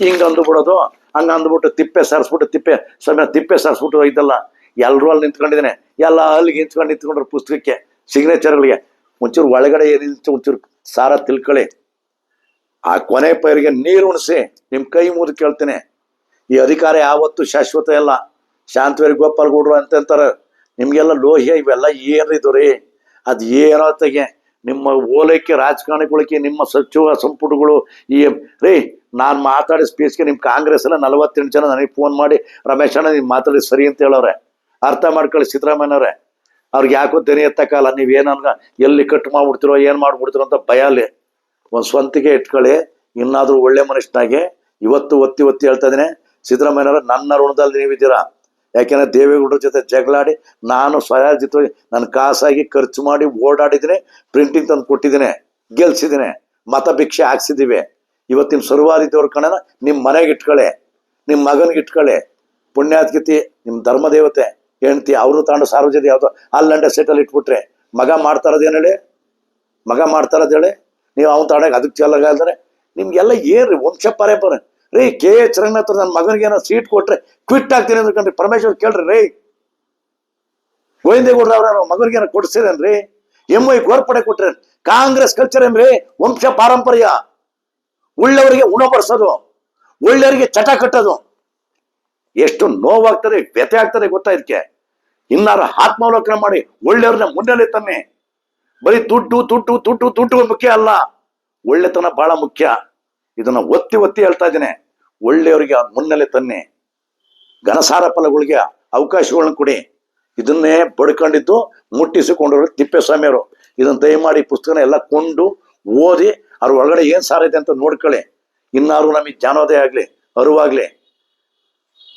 ಹಿಂಗ್ ಹಂಗೆ ಬಿಡೋದು. ಹಂಗ ಅಂದ್ಬಿಟ್ಟು ತಿಪ್ಪೆ ಸಾರಿಸ್ಬಿಟ್ಟು, ತಿಪ್ಪೆ ಸಮಯ ತಿಪ್ಪೆ ಸಾರಿಸ್ಬಿಟ್ಟು ಇದ್ದಲ್ಲ ಎಲ್ಲರೂ ಅಲ್ಲಿ ನಿಂತ್ಕೊಂಡಿದ್ದೇನೆ. ಎಲ್ಲ ಅಲ್ಲಿಗೆ ನಿಂತ್ಕೊಂಡು ನಿಂತ್ಕೊಂಡ್ರು ಪುಸ್ತಕಕ್ಕೆ. ಸಿಗ್ನೇಚರ್ಗಳಿಗೆ. ಒಂಚೂರು ಒಳಗಡೆ ಏನಿತ್ತು ಒಂಚೂರು ಸಾರ ತಿಳ್ಕೊಳ್ಳಿ. ಆ ಕೊನೆ ಪೈರಿಗೆ ನೀರು ಉಣಿಸಿ ನಿಮ್ ಕೈ ಮುರಿದು ಕೇಳ್ತೇನೆ. ಈ ಅಧಿಕಾರ ಯಾವತ್ತು ಶಾಶ್ವತ ಇಲ್ಲ. ಶಾಂತವೇರಿ ಗೋಪಾಲ್ ಗೌಡ್ರು ಅಂತಂತಾರೆ. ನಿಮಗೆಲ್ಲ ಲೋಹ್ಯ ಇವೆಲ್ಲ ಏನಿದು ರೀ? ಅದು ಏನೋ ನಿಮ್ಮ ಓಲೈಕೆ ರಾಜಕಾರಣಿಗಳಿಗೆ, ನಿಮ್ಮ ಸಚಿವ ಸಂಪುಟಗಳು ಈ ರೀ, ನಾನು ಮಾತಾಡಿ ಸ್ಪೀಚ್ಗೆ ನಿಮ್ಮ ಕಾಂಗ್ರೆಸ್ ಎಲ್ಲ ನಲವತ್ತೆಂಟು ಜನ ನನಗೆ ಫೋನ್ ಮಾಡಿ ರಮೇಶ್ ಅಣ್ಣ ನೀವು ಮಾತಾಡಿ ಸರಿ ಅಂತ ಹೇಳೋರೆ ಅರ್ಥ ಮಾಡ್ಕೊಳ್ಳಿ ಸಿದ್ದರಾಮಯ್ಯನವ್ರೆ. ಅವ್ರಿಗೆ ಯಾಕೋ ತೆನೆ ಎತ್ತಕ್ಕಲ್ಲ, ನೀವೇನು ಎಲ್ಲಿ ಕಟ್ ಮಾಡ್ಬಿಡ್ತಿರೋ, ಏನು ಮಾಡ್ಬಿಡ್ತಿರೋ ಅಂತ ಭಯ ಅಲ್ಲಿ. ಒಂದು ಸ್ವಂತಿಗೆ ಇಟ್ಕೊಳ್ಳಿ, ಇನ್ನಾದ್ರೂ ಒಳ್ಳೆ ಮನುಷ್ಯನಾಗಿ, ಇವತ್ತು ಒತ್ತಿ ಒತ್ತಿ ಹೇಳ್ತಾ ಇದ್ದೀನಿ, ಸಿದ್ದರಾಮಯ್ಯನವರ, ನನ್ನ ಋಣದಲ್ಲಿ ನೀವಿದ್ದೀರಾ? ಯಾಕೆಂದ್ರೆ ದೇವೇಗೌಡರ ಜೊತೆ ಜಗಳಾಡಿ, ನಾನು ಸ್ವಯಾಜಿತ ನನ್ನ ಕಾಸಾಗಿ ಖರ್ಚು ಮಾಡಿ ಓಡಾಡಿದ್ದೀನಿ ಪ್ರಿಂಟಿಂಗ್ ತಂದು ಕೊಟ್ಟಿದ್ದೀನಿ, ಗೆಲ್ಸಿದ್ದೀನಿ ಮತ ಭಿಕ್ಷೆ ಹಾಕ್ಸಿದ್ದೀವಿ ಇವತ್ತಿನ ಸರ್ವಾದಿತ್ಯವ್ರ ಕಣನ ನಿಮ್ಮ ಮನೆಗೆ ಇಟ್ಕೊಳ್ಳಿ ನಿಮ್ಮ ಮಗನಿಗೆ ಇಟ್ಕೊಳ್ಳಿ. ಪುಣ್ಯಾತ್ಕಿತಿ ನಿಮ್ಮ ಧರ್ಮದೇವತೆ. ಹೆಂಡ್ತಿ, ಅವರು ತಾಂಡ ಸಾರ್ವಜನಿಕ ಯಾವುದು ಅಲ್ಲಂಡೆ ಸೆಟಲ್ ಇಟ್ಬಿಟ್ರೆ, ಮಗ ಮಾಡ್ತಾರದೇನು ಹೇಳಿ? ಮಗ ಮಾಡ್ತಾರದ್ ಹೇಳಿ? ನೀವು ಅವ್ನು ತಾಡಾಗ ಅದಕ್ಕೆ ಚೆಲ್ಲಾಗಲ್ದ್ರೆ ನಿಮ್ಗೆಲ್ಲ ಏನ್ರಿ ವಂಶ ಪರಂಪರೆ ರೀ, ಕೆ ಎಚ್ ನನ್ನ ಮಗನಿಗೆ ಏನೋ ಸೀಟ್ ಕೊಟ್ರೆ ಕ್ವಿಟ್ ಆಗ್ತೀನಿ ಅಂದ್ಕೊಂಡ್ರಿ ಪರಮೇಶ್ವರ್ ಕೇಳ್ರಿ, ರೀ. ಗೋವಿಂದೇಗೌಡ್ರ ಅವ್ರ ಮಗನಿಗೆ ಏನೋ ಕೊಡಿಸಿದೇನ್ರಿ ಎಂ ಐ ಗೋರ್ಪಡೆ ಕೊಟ್ರೆ ಕಾಂಗ್ರೆಸ್ ಕಲ್ಚರ್ ಏನ್ರಿ? ವಂಶ ಪಾರಂಪರ್ಯ. ಉಳ್ಳವರಿಗೆ ಉಣ ಬಡಿಸೋದು ಒಳ್ಳೆಯವರಿಗೆ ಚಟ ಕಟ್ಟೋದು. ಎಷ್ಟು ನೋವಾಗ್ತದೆ, ವ್ಯಥೆ ಆಗ್ತದೆ ಗೊತ್ತಾ ಇದಕ್ಕೆ? ಇನ್ನಾರ ಆತ್ಮಾವಲೋಕನ ಮಾಡಿ ಒಳ್ಳೆಯವ್ರನ್ನ ಮುನ್ನೆಲೆ ತನ್ನೆ. ಬರೀ ದುಡ್ಡು ದುಡ್ಡು ದುಡ್ಡು ದುಡ್ಡು ಮುಖ್ಯ ಅಲ್ಲ. ಒಳ್ಳೆತನ ಬಹಳ ಮುಖ್ಯ. ಇದನ್ನ ಒತ್ತಿ ಒತ್ತಿ ಹೇಳ್ತಾ ಇದ್ದೇನೆ. ಒಳ್ಳೆಯವರಿಗೆ ಮುನ್ನೆಲೆ ತನ್ನೆ. ಘನಸಾರ ಫಲಗಳಿಗೆ ಅವಕಾಶಗಳನ್ನ ಕೊಡಿ. ಇದನ್ನೇ ಬಡ್ಕೊಂಡಿದ್ದು ಮುಟ್ಟಿಸಿಕೊಂಡವರು ತಿಪ್ಪೇಸ್ವಾಮಿಯವರು. ಇದನ್ನ ದಯಮಾಡಿ ಪುಸ್ತಕನ ಎಲ್ಲ ಕೊಂಡು ಓದಿ ಅವ್ರ ಒಳಗಡೆ ಏನು ಸಾರ ಇದೆ ಅಂತ ನೋಡ್ಕೊಳ್ಳಿ. ಇನ್ನಾರು ನಮಗೆ ಜ್ಞಾನೋದಯ ಆಗಲಿ, ಅರಿವಾಗ್ಲಿ.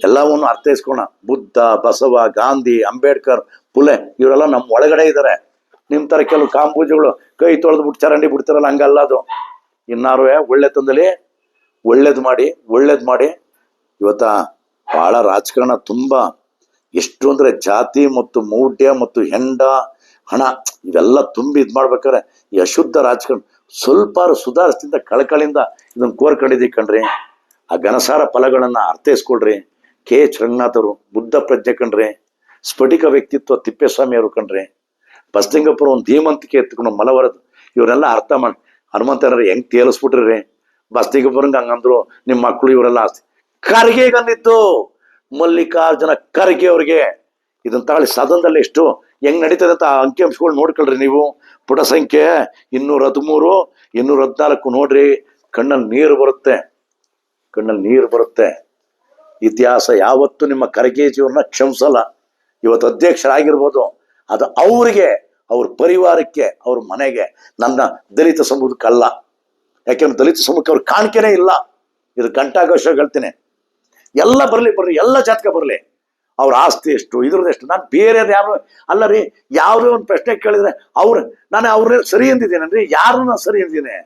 ಎಲ್ಲವನ್ನು ಅರ್ಥೈಸ್ಕೋಣ ಬುದ್ಧ, ಬಸವ, ಗಾಂಧಿ, ಅಂಬೇಡ್ಕರ್, ಪುಲೆ ಇವರೆಲ್ಲ ನಮ್ಮ ಒಳಗಡೆ ಇದ್ದಾರೆ. ನಿಮ್ಮ ತರ ಕೆಲವು ಕಾಂಬೂಜಿಗಳು ಕೈ ತೊಳೆದು ಬಿಟ್ಟು ಚರಂಡಿ ಬಿಡ್ತಾರಲ್ಲ, ಹಂಗಲ್ಲ ಅದು. ಇನ್ನಾರು ಒಳ್ಳೆ ತಂದಲ್ಲಿ ಒಳ್ಳೇದು ಮಾಡಿ ಒಳ್ಳೇದು ಮಾಡಿ. ಇವತ್ತ ಭಾಳ ರಾಜಕಾರಣ ತುಂಬಾ ಎಷ್ಟು ಅಂದ್ರೆ ಜಾತಿ ಮತ್ತು ಮೌಢ್ಯ ಮತ್ತು ಹೆಂಡ, ಹಣ, ಇವೆಲ್ಲ ತುಂಬಿ ಇದು ಮಾಡ್ಬೇಕಾದ್ರೆ ಈ ಅಶುದ್ಧ ರಾಜಕಾರಣ. ಸ್ವಲ್ಪ ಸುಧಾರಿಸ್ತಿಂದ ಕಳಕಳಿಂದ ಇದನ್ನ ಕೋರ್ಕೊಂಡಿದ್ದೀವಿ ಕಣ್ರಿ. ಆ ಘನಸಾರ ಫಲಗಳನ್ನ ಅರ್ಥೈಸ್ಕೊಳ್ರಿ ಕೆ ಎಚ್ ರಂಗನಾಥರು ಬುದ್ಧ ಪ್ರಜ್ಞೆ ಕಂಡ್ರೆ, ಸ್ಫಟಿಕ ವ್ಯಕ್ತಿತ್ವ ತಿಪ್ಪೇಸ್ವಾಮಿ ಅವರು ಕಂಡ್ರೆ ಬಸ್ಲಿಂಗಪ್ಪರ ಒಂದು ಧೀಮಂತಿಕೆ ಎತ್ಕೊಂಡು ಮಲವರದು ಇವರೆಲ್ಲ ಅರ್ಥ ಮಾಡಿ ಹನುಮಂತರ ಹೆಂಗ್ ತೇಲಿಸ್ಬಿಟ್ರಿ ಬಸ್ಲಿಂಗಪ್ಪರಂಗ ಹಂಗಂದ್ರು ನಿಮ್ಮ ಮಕ್ಕಳು ಇವರೆಲ್ಲ ಆಸ್ತಿ. ಖರ್ಗೆ ಅಂದಿತ್ತು ಮಲ್ಲಿಕಾರ್ಜುನ ಖರ್ಗೆ ಅವ್ರಿಗೆ. ಇದನ್ನ ತಗೊಳ್ಳಿ ಸದನದಲ್ಲಿ ಎಷ್ಟು ಹೆಂಗ್ ನಡೀತದೆ ಅಂತ ಅಂಕಿಅಂಶಗಳು ನೋಡ್ಕೊಳ್ರಿ ನೀವು. ಪುಟ ಸಂಖ್ಯೆ ಇನ್ನೂರ ಹದಿಮೂರು, ಇನ್ನೂರ ಹದಿನಾಲ್ಕು ನೋಡ್ರಿ, ಕಣ್ಣಲ್ಲಿ ನೀರು ಬರುತ್ತೆ, ಕಣ್ಣಲ್ಲಿ ನೀರು ಬರುತ್ತೆ. ಇತಿಹಾಸ ಯಾವತ್ತೂ ನಿಮ್ಮ ಕರಗೇಜಿಯವ್ರನ್ನ ಕ್ಷಮಿಸಲ್ಲ. ಇವತ್ತು ಅಧ್ಯಕ್ಷರಾಗಿರ್ಬೋದು. ಅದು ಅವರಿಗೆ, ಅವ್ರ ಪರಿವಾರಕ್ಕೆ, ಅವ್ರ ಮನೆಗೆ ನನ್ನ ದಲಿತ ಸಮೂಹಕ್ಕಲ್ಲ ಯಾಕೆಂದ್ರೆ ದಲಿತ ಸಮೂಹಕ್ಕೆ ಅವ್ರ ಕಾಣಿಕೆನೇ ಇಲ್ಲ. ಇದು ಗಂಟಾಘೋಷ ಹೇಳ್ತೀನಿ. ಎಲ್ಲ ಬರಲಿ ಬರಲಿ, ಎಲ್ಲ ಜಾತಕ ಬರಲಿ. ಅವ್ರ ಆಸ್ತಿ ಎಷ್ಟು, ಇದ್ರದ್ದು ಎಷ್ಟು, ನಾನು ಬೇರೆ ಯಾರು ಅಲ್ಲ ರೀ, ಯಾವುದೇ ಒಂದು ಪ್ರಶ್ನೆ ಕೇಳಿದ್ರೆ ಅವ್ರು, ನಾನು ಅವ್ರನ್ನ ಸರಿ ಅಂದಿದ್ದೀನನ್ರಿ ಯಾರು ನಾನು ಸರಿ ಅಂದಿದ್ದೀನಿ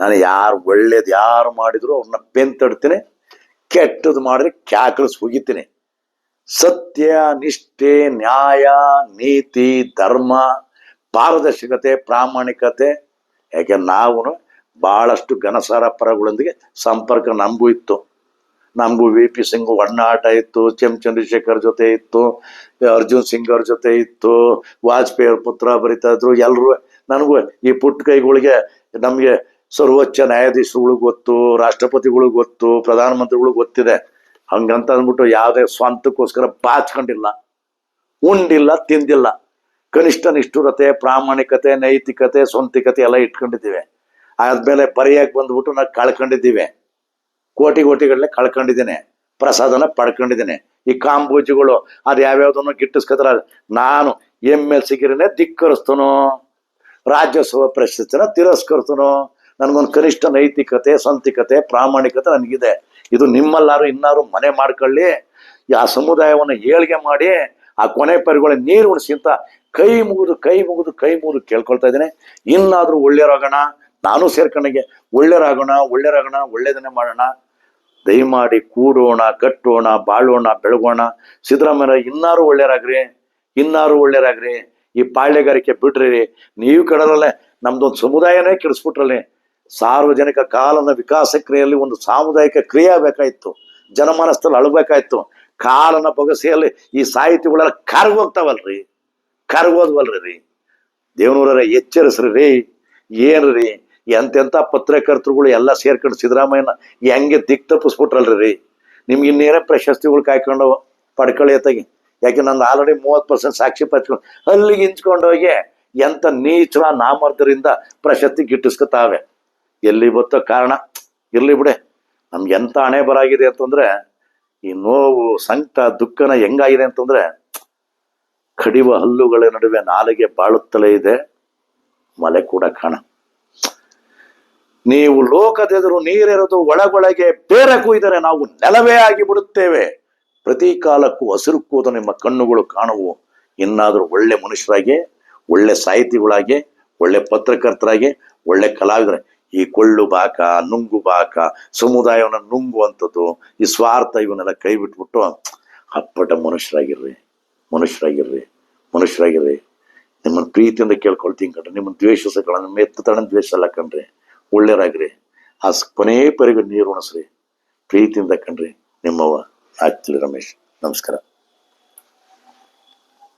ನಾನು ಯಾರು ಒಳ್ಳೇದು ಯಾರು ಮಾಡಿದ್ರು ಅವ್ರನ್ನ ಬೆಂತಡ್ತೀನಿ ಕೆಟ್ಟದ್ದು ಮಾಡಿದ್ರೆ ಕ್ಯಾಕಲ್ಸ್ ಹೋಗಿತೀನಿ ಸತ್ಯ, ನಿಷ್ಠೆ, ನ್ಯಾಯ, ನೀತಿ, ಧರ್ಮ, ಪಾರದರ್ಶಕತೆ, ಪ್ರಾಮಾಣಿಕತೆ, ಯಾಕೆ ನಾವು ಬಹಳಷ್ಟು ಘನಸಾರ ಪರಗಳೊಂದಿಗೆ ಸಂಪರ್ಕ ನಮಗೂ ಇತ್ತು. ನಮಗೂ ವಿ. ಪಿ. ಸಿಂಗ್ ಒಡನಾಟ ಇತ್ತು ಚಂ ಚಂದ್ರಶೇಖರ್ ಜೊತೆ ಇತ್ತು, ಅರ್ಜುನ್ ಸಿಂಗ್ ಅವ್ರ ಜೊತೆ ಇತ್ತು, ವಾಜಪೇಯಿ ಅವ್ರ ಪುತ್ರ ಬರಿತಾ ಇದ್ರು. ಎಲ್ಲರೂ ನನಗೂ ಈ ಪುಟ್ಟ ಕೈಗಳಿಗೆ ನಮಗೆ ಸರ್ವೋಚ್ಚ ನ್ಯಾಯಾಧೀಶರುಗಳಿಗೆ ಗೊತ್ತು, ರಾಷ್ಟ್ರಪತಿಗಳು ಗೊತ್ತು ಪ್ರಧಾನಮಂತ್ರಿಗಳಿಗೆ ಗೊತ್ತಿದೆ. ಹಂಗಂತ ಅಂದ್ಬಿಟ್ಟು ಯಾವುದೇ ಸ್ವಂತಕ್ಕೋಸ್ಕರ ಬಾಚ್ಕೊಂಡಿಲ್ಲ. ಉಂಡಿಲ್ಲ, ತಿಂದಿಲ್ಲ. ಕನಿಷ್ಠ ನಿಷ್ಠುರತೆ, ಪ್ರಾಮಾಣಿಕತೆ, ನೈತಿಕತೆ, ಸ್ವಂತಿಕತೆ ಎಲ್ಲ ಇಟ್ಕೊಂಡಿದ್ದೀವಿ. ಆದ್ಮೇಲೆ ಬರೆಯಕ್ಕೆ ಬಂದ್ಬಿಟ್ಟು ನಾವು ಕಳ್ಕೊಂಡಿದ್ದೀವಿ. ಕೋಟಿ ಕೋಟಿಗಳನ್ನ ಕಳ್ಕೊಂಡಿದ್ದೀನಿ. ಪ್ರಸಾದನ ಪಡ್ಕೊಂಡಿದ್ದೀನಿ. ಈ ಕಾಂಬೂಜಿಗಳು ಅದು ಯಾವ್ಯಾವ್ದನ್ನು ಗಿಟ್ಟಿಸ್ಕೊತಾರ? ನಾನು ಎಂ ಎಲ್ ಸಿಗಿರನೆ ಧಿಕ್ಕರಿಸ್ತನು, ರಾಜ್ಯಸಭಾ ಪ್ರಶಸ್ತಿನ ತಿರಸ್ಕರಿಸ್ತನೋ ನನಗೊಂದು ಕನಿಷ್ಠ ನೈತಿಕತೆ ಸಂತಿಕತೆ ಪ್ರಾಮಾಣಿಕತೆ ನನಗಿದೆ. ಇದು ನಿಮ್ಮಲ್ಲಾರು ಇನ್ನಾರು ಮನೆ ಮಾಡ್ಕೊಳ್ಳಿ ಆ ಸಮುದಾಯವನ್ನು ಏಳ್ಗೆ ಮಾಡಿ, ಆ ಕೊನೆ ಪರಿಗಳ ನೀರು ಉಣಿಸಿ ಅಂತ ಕೈ ಮುಗಿದು ಕೈ ಮುಗಿದು ಕೈ ಮುಗಿದು ಕೇಳ್ಕೊಳ್ತಾ ಇದ್ದೇನೆ. ಇನ್ನಾದರೂ ಒಳ್ಳೆಯರಾಗೋಣ, ನಾನು ಸೇರ್ಕೊಂಡಂಗೆ ಒಳ್ಳೆಯರಾಗೋಣ ಒಳ್ಳೆಯರಾಗೋಣ ಒಳ್ಳೇದನ್ನೇ ಮಾಡೋಣ. ದಯಮಾಡಿ ಕೂಡೋಣ, ಕಟ್ಟೋಣ, ಬಾಳೋಣ, ಬೆಳಗೋಣ. ಸಿದ್ದರಾಮಯ್ಯ, ಇನ್ನಾರು ಒಳ್ಳೆಯರಾಗ್ರಿ ಇನ್ನಾರು ಒಳ್ಳೆಯರಾಗ್ರಿ. ಈ ಪಾಳ್ಯಗಾರಿಕೆ ಬಿಡ್ರಿ ನೀವು ಕಡಲಲ್ಲೇ ನಮ್ದೊಂದು ಸಮುದಾಯನೇ ಕೆಡಿಸ್ಬಿಟ್ರಲ್ಲಿ. ಸಾರ್ವಜನಿಕ ಕಾಲನ ವಿಕಾಸ ಕ್ರಿಯೆಯಲ್ಲಿ ಒಂದು ಸಾಮುದಾಯಿಕ ಕ್ರಿಯೆ ಬೇಕಾಯ್ತು. ಜನಮನಸ್ಸಲ್ಲಿ ಅಳಬೇಕಾಯ್ತು. ಕಾಲನ ಬೊಗಸೆಯಲ್ಲಿ ಈ ಸಾಹಿತಿಗಳೆಲ್ಲ ಕರ್ಗೋಗ್ತಾವಲ್ರಿ. ಕರ್ಗೋದ್ವಲ್ರಿ. ರೀ ದೇವನೂರರ ಎಚ್ಚರಿಸ್ರಿ ರೀ ಏನ್ರಿ? ಎಂತೆಂಥ ಪತ್ರಕರ್ತರುಗಳು ಎಲ್ಲ ಸೇರ್ಕೊಂಡು ಸಿದ್ದರಾಮಯ್ಯನ ಹೆಂಗೆ ದಿಕ್ ತಪ್ಪಿಸ್ಬಿಟ್ರಲ್ರಿ? ರೀ ನಿಮ್ಗೆ ಇನ್ನೇನೇ ಪ್ರಶಸ್ತಿಗಳು ಕಾಯ್ಕೊಂಡು ಪಡ್ಕೊಳ್ಳಿ ಅತ್ತಾಗಿ. ಯಾಕೆ ನಂದು ಆಲ್ರೆಡಿ ಮೂವತ್ತು ಪರ್ಸೆಂಟ್ ಸಾಕ್ಷಿ ಪಚ್ಕೊಂಡು ಅಲ್ಲಿಗೆ ಹಿಂಚ್ಕೊಂಡೋಗಿ ಎಂಥ ನೀಚ ನಾಮರ್ದರಿಂದ ಪ್ರಶಸ್ತಿ ಗಿಟ್ಟಿಸ್ಕೊತಾವೆ. ಎಲ್ಲಿ ಬತ್ತೋ ಕಾರಣ, ಇರ್ಲಿ ಬಿಡೆ. ನಮ್ಗೆ ಎಂತ ಹಣೆ ಬರಾಗಿದೆ ಅಂತಂದ್ರೆ, ಈ ನೋವು, ಸಂಕಟ, ದುಃಖನ ಹೆಂಗಾಗಿದೆ ಅಂತಂದ್ರೆ, ಕಡಿವ ಹಲ್ಲುಗಳ ನಡುವೆ ನಾಲಿಗೆ ಬಾಳುತ್ತಲೇ ಇದೆ. ಮಲೆ ಕೂಡ ಕಾಣ. ನೀವು ಲೋಕದೆದುರು ನೀರೆರೆದು ಒಳಗೊಳಗೆ ಬೇರೆ ಕುಯ್ದರೆ ನಾವು ನೆಲವೇ ಆಗಿ ಬಿಡುತ್ತೇವೆ ಪ್ರತಿ ಕಾಲಕ್ಕೂ ಹಸಿರು ಕೂದ ನಿಮ್ಮ ಕಣ್ಣುಗಳು ಕಾಣುವು. ಇನ್ನಾದರೂ ಒಳ್ಳೆ ಮನುಷ್ಯರಾಗಿ, ಒಳ್ಳೆ ಸಾಹಿತಿಗಳಾಗಿ, ಒಳ್ಳೆ ಪತ್ರಕರ್ತರಾಗಿ, ಒಳ್ಳೆ ಕಲಾವಿದರ ಈ ಕೊಳ್ಳು ಬಾಕ, ನುಂಗು ಬಾಕ, ಸಮುದಾಯವನ್ನು ನುಂಗುವಂಥದ್ದು, ಈ ಸ್ವಾರ್ಥ ಇವನ್ನೆಲ್ಲ ಕೈ ಬಿಟ್ಬಿಟ್ಟು ಅಪ್ಪಟ ಮನುಷ್ಯರಾಗಿರ್ರಿ ಮನುಷ್ಯರಾಗಿರ್ರಿ ಮನುಷ್ಯರಾಗಿರ್ರಿ. ನಿಮ್ಮನ್ನು ಪ್ರೀತಿಯಿಂದ ಕೇಳ್ಕೊಳ್ತೀನಿ ಕಣ್ರಿ, ನಿಮ್ಮನ್ನು ದ್ವೇಷಿಸಗಳ ನಿಮ್ಮ ಎತ್ತು ತಣ ದ್ವೇಷ ಅಲ್ಲ ಕಣ್ರಿ. ಒಳ್ಳೆಯರಾಗ್ರಿ. ಆ ಕೊನೆಯ ಕೊನೇ ಪರಿಗೂ ನೀರು ಉಣಸ್ರಿ. ಪ್ರೀತಿಯಿಂದ ಕಣ್ರಿ ನಿಮ್ಮವ ಆಕ್ಚುಲಿ ರಮೇಶ್, ನಮಸ್ಕಾರ.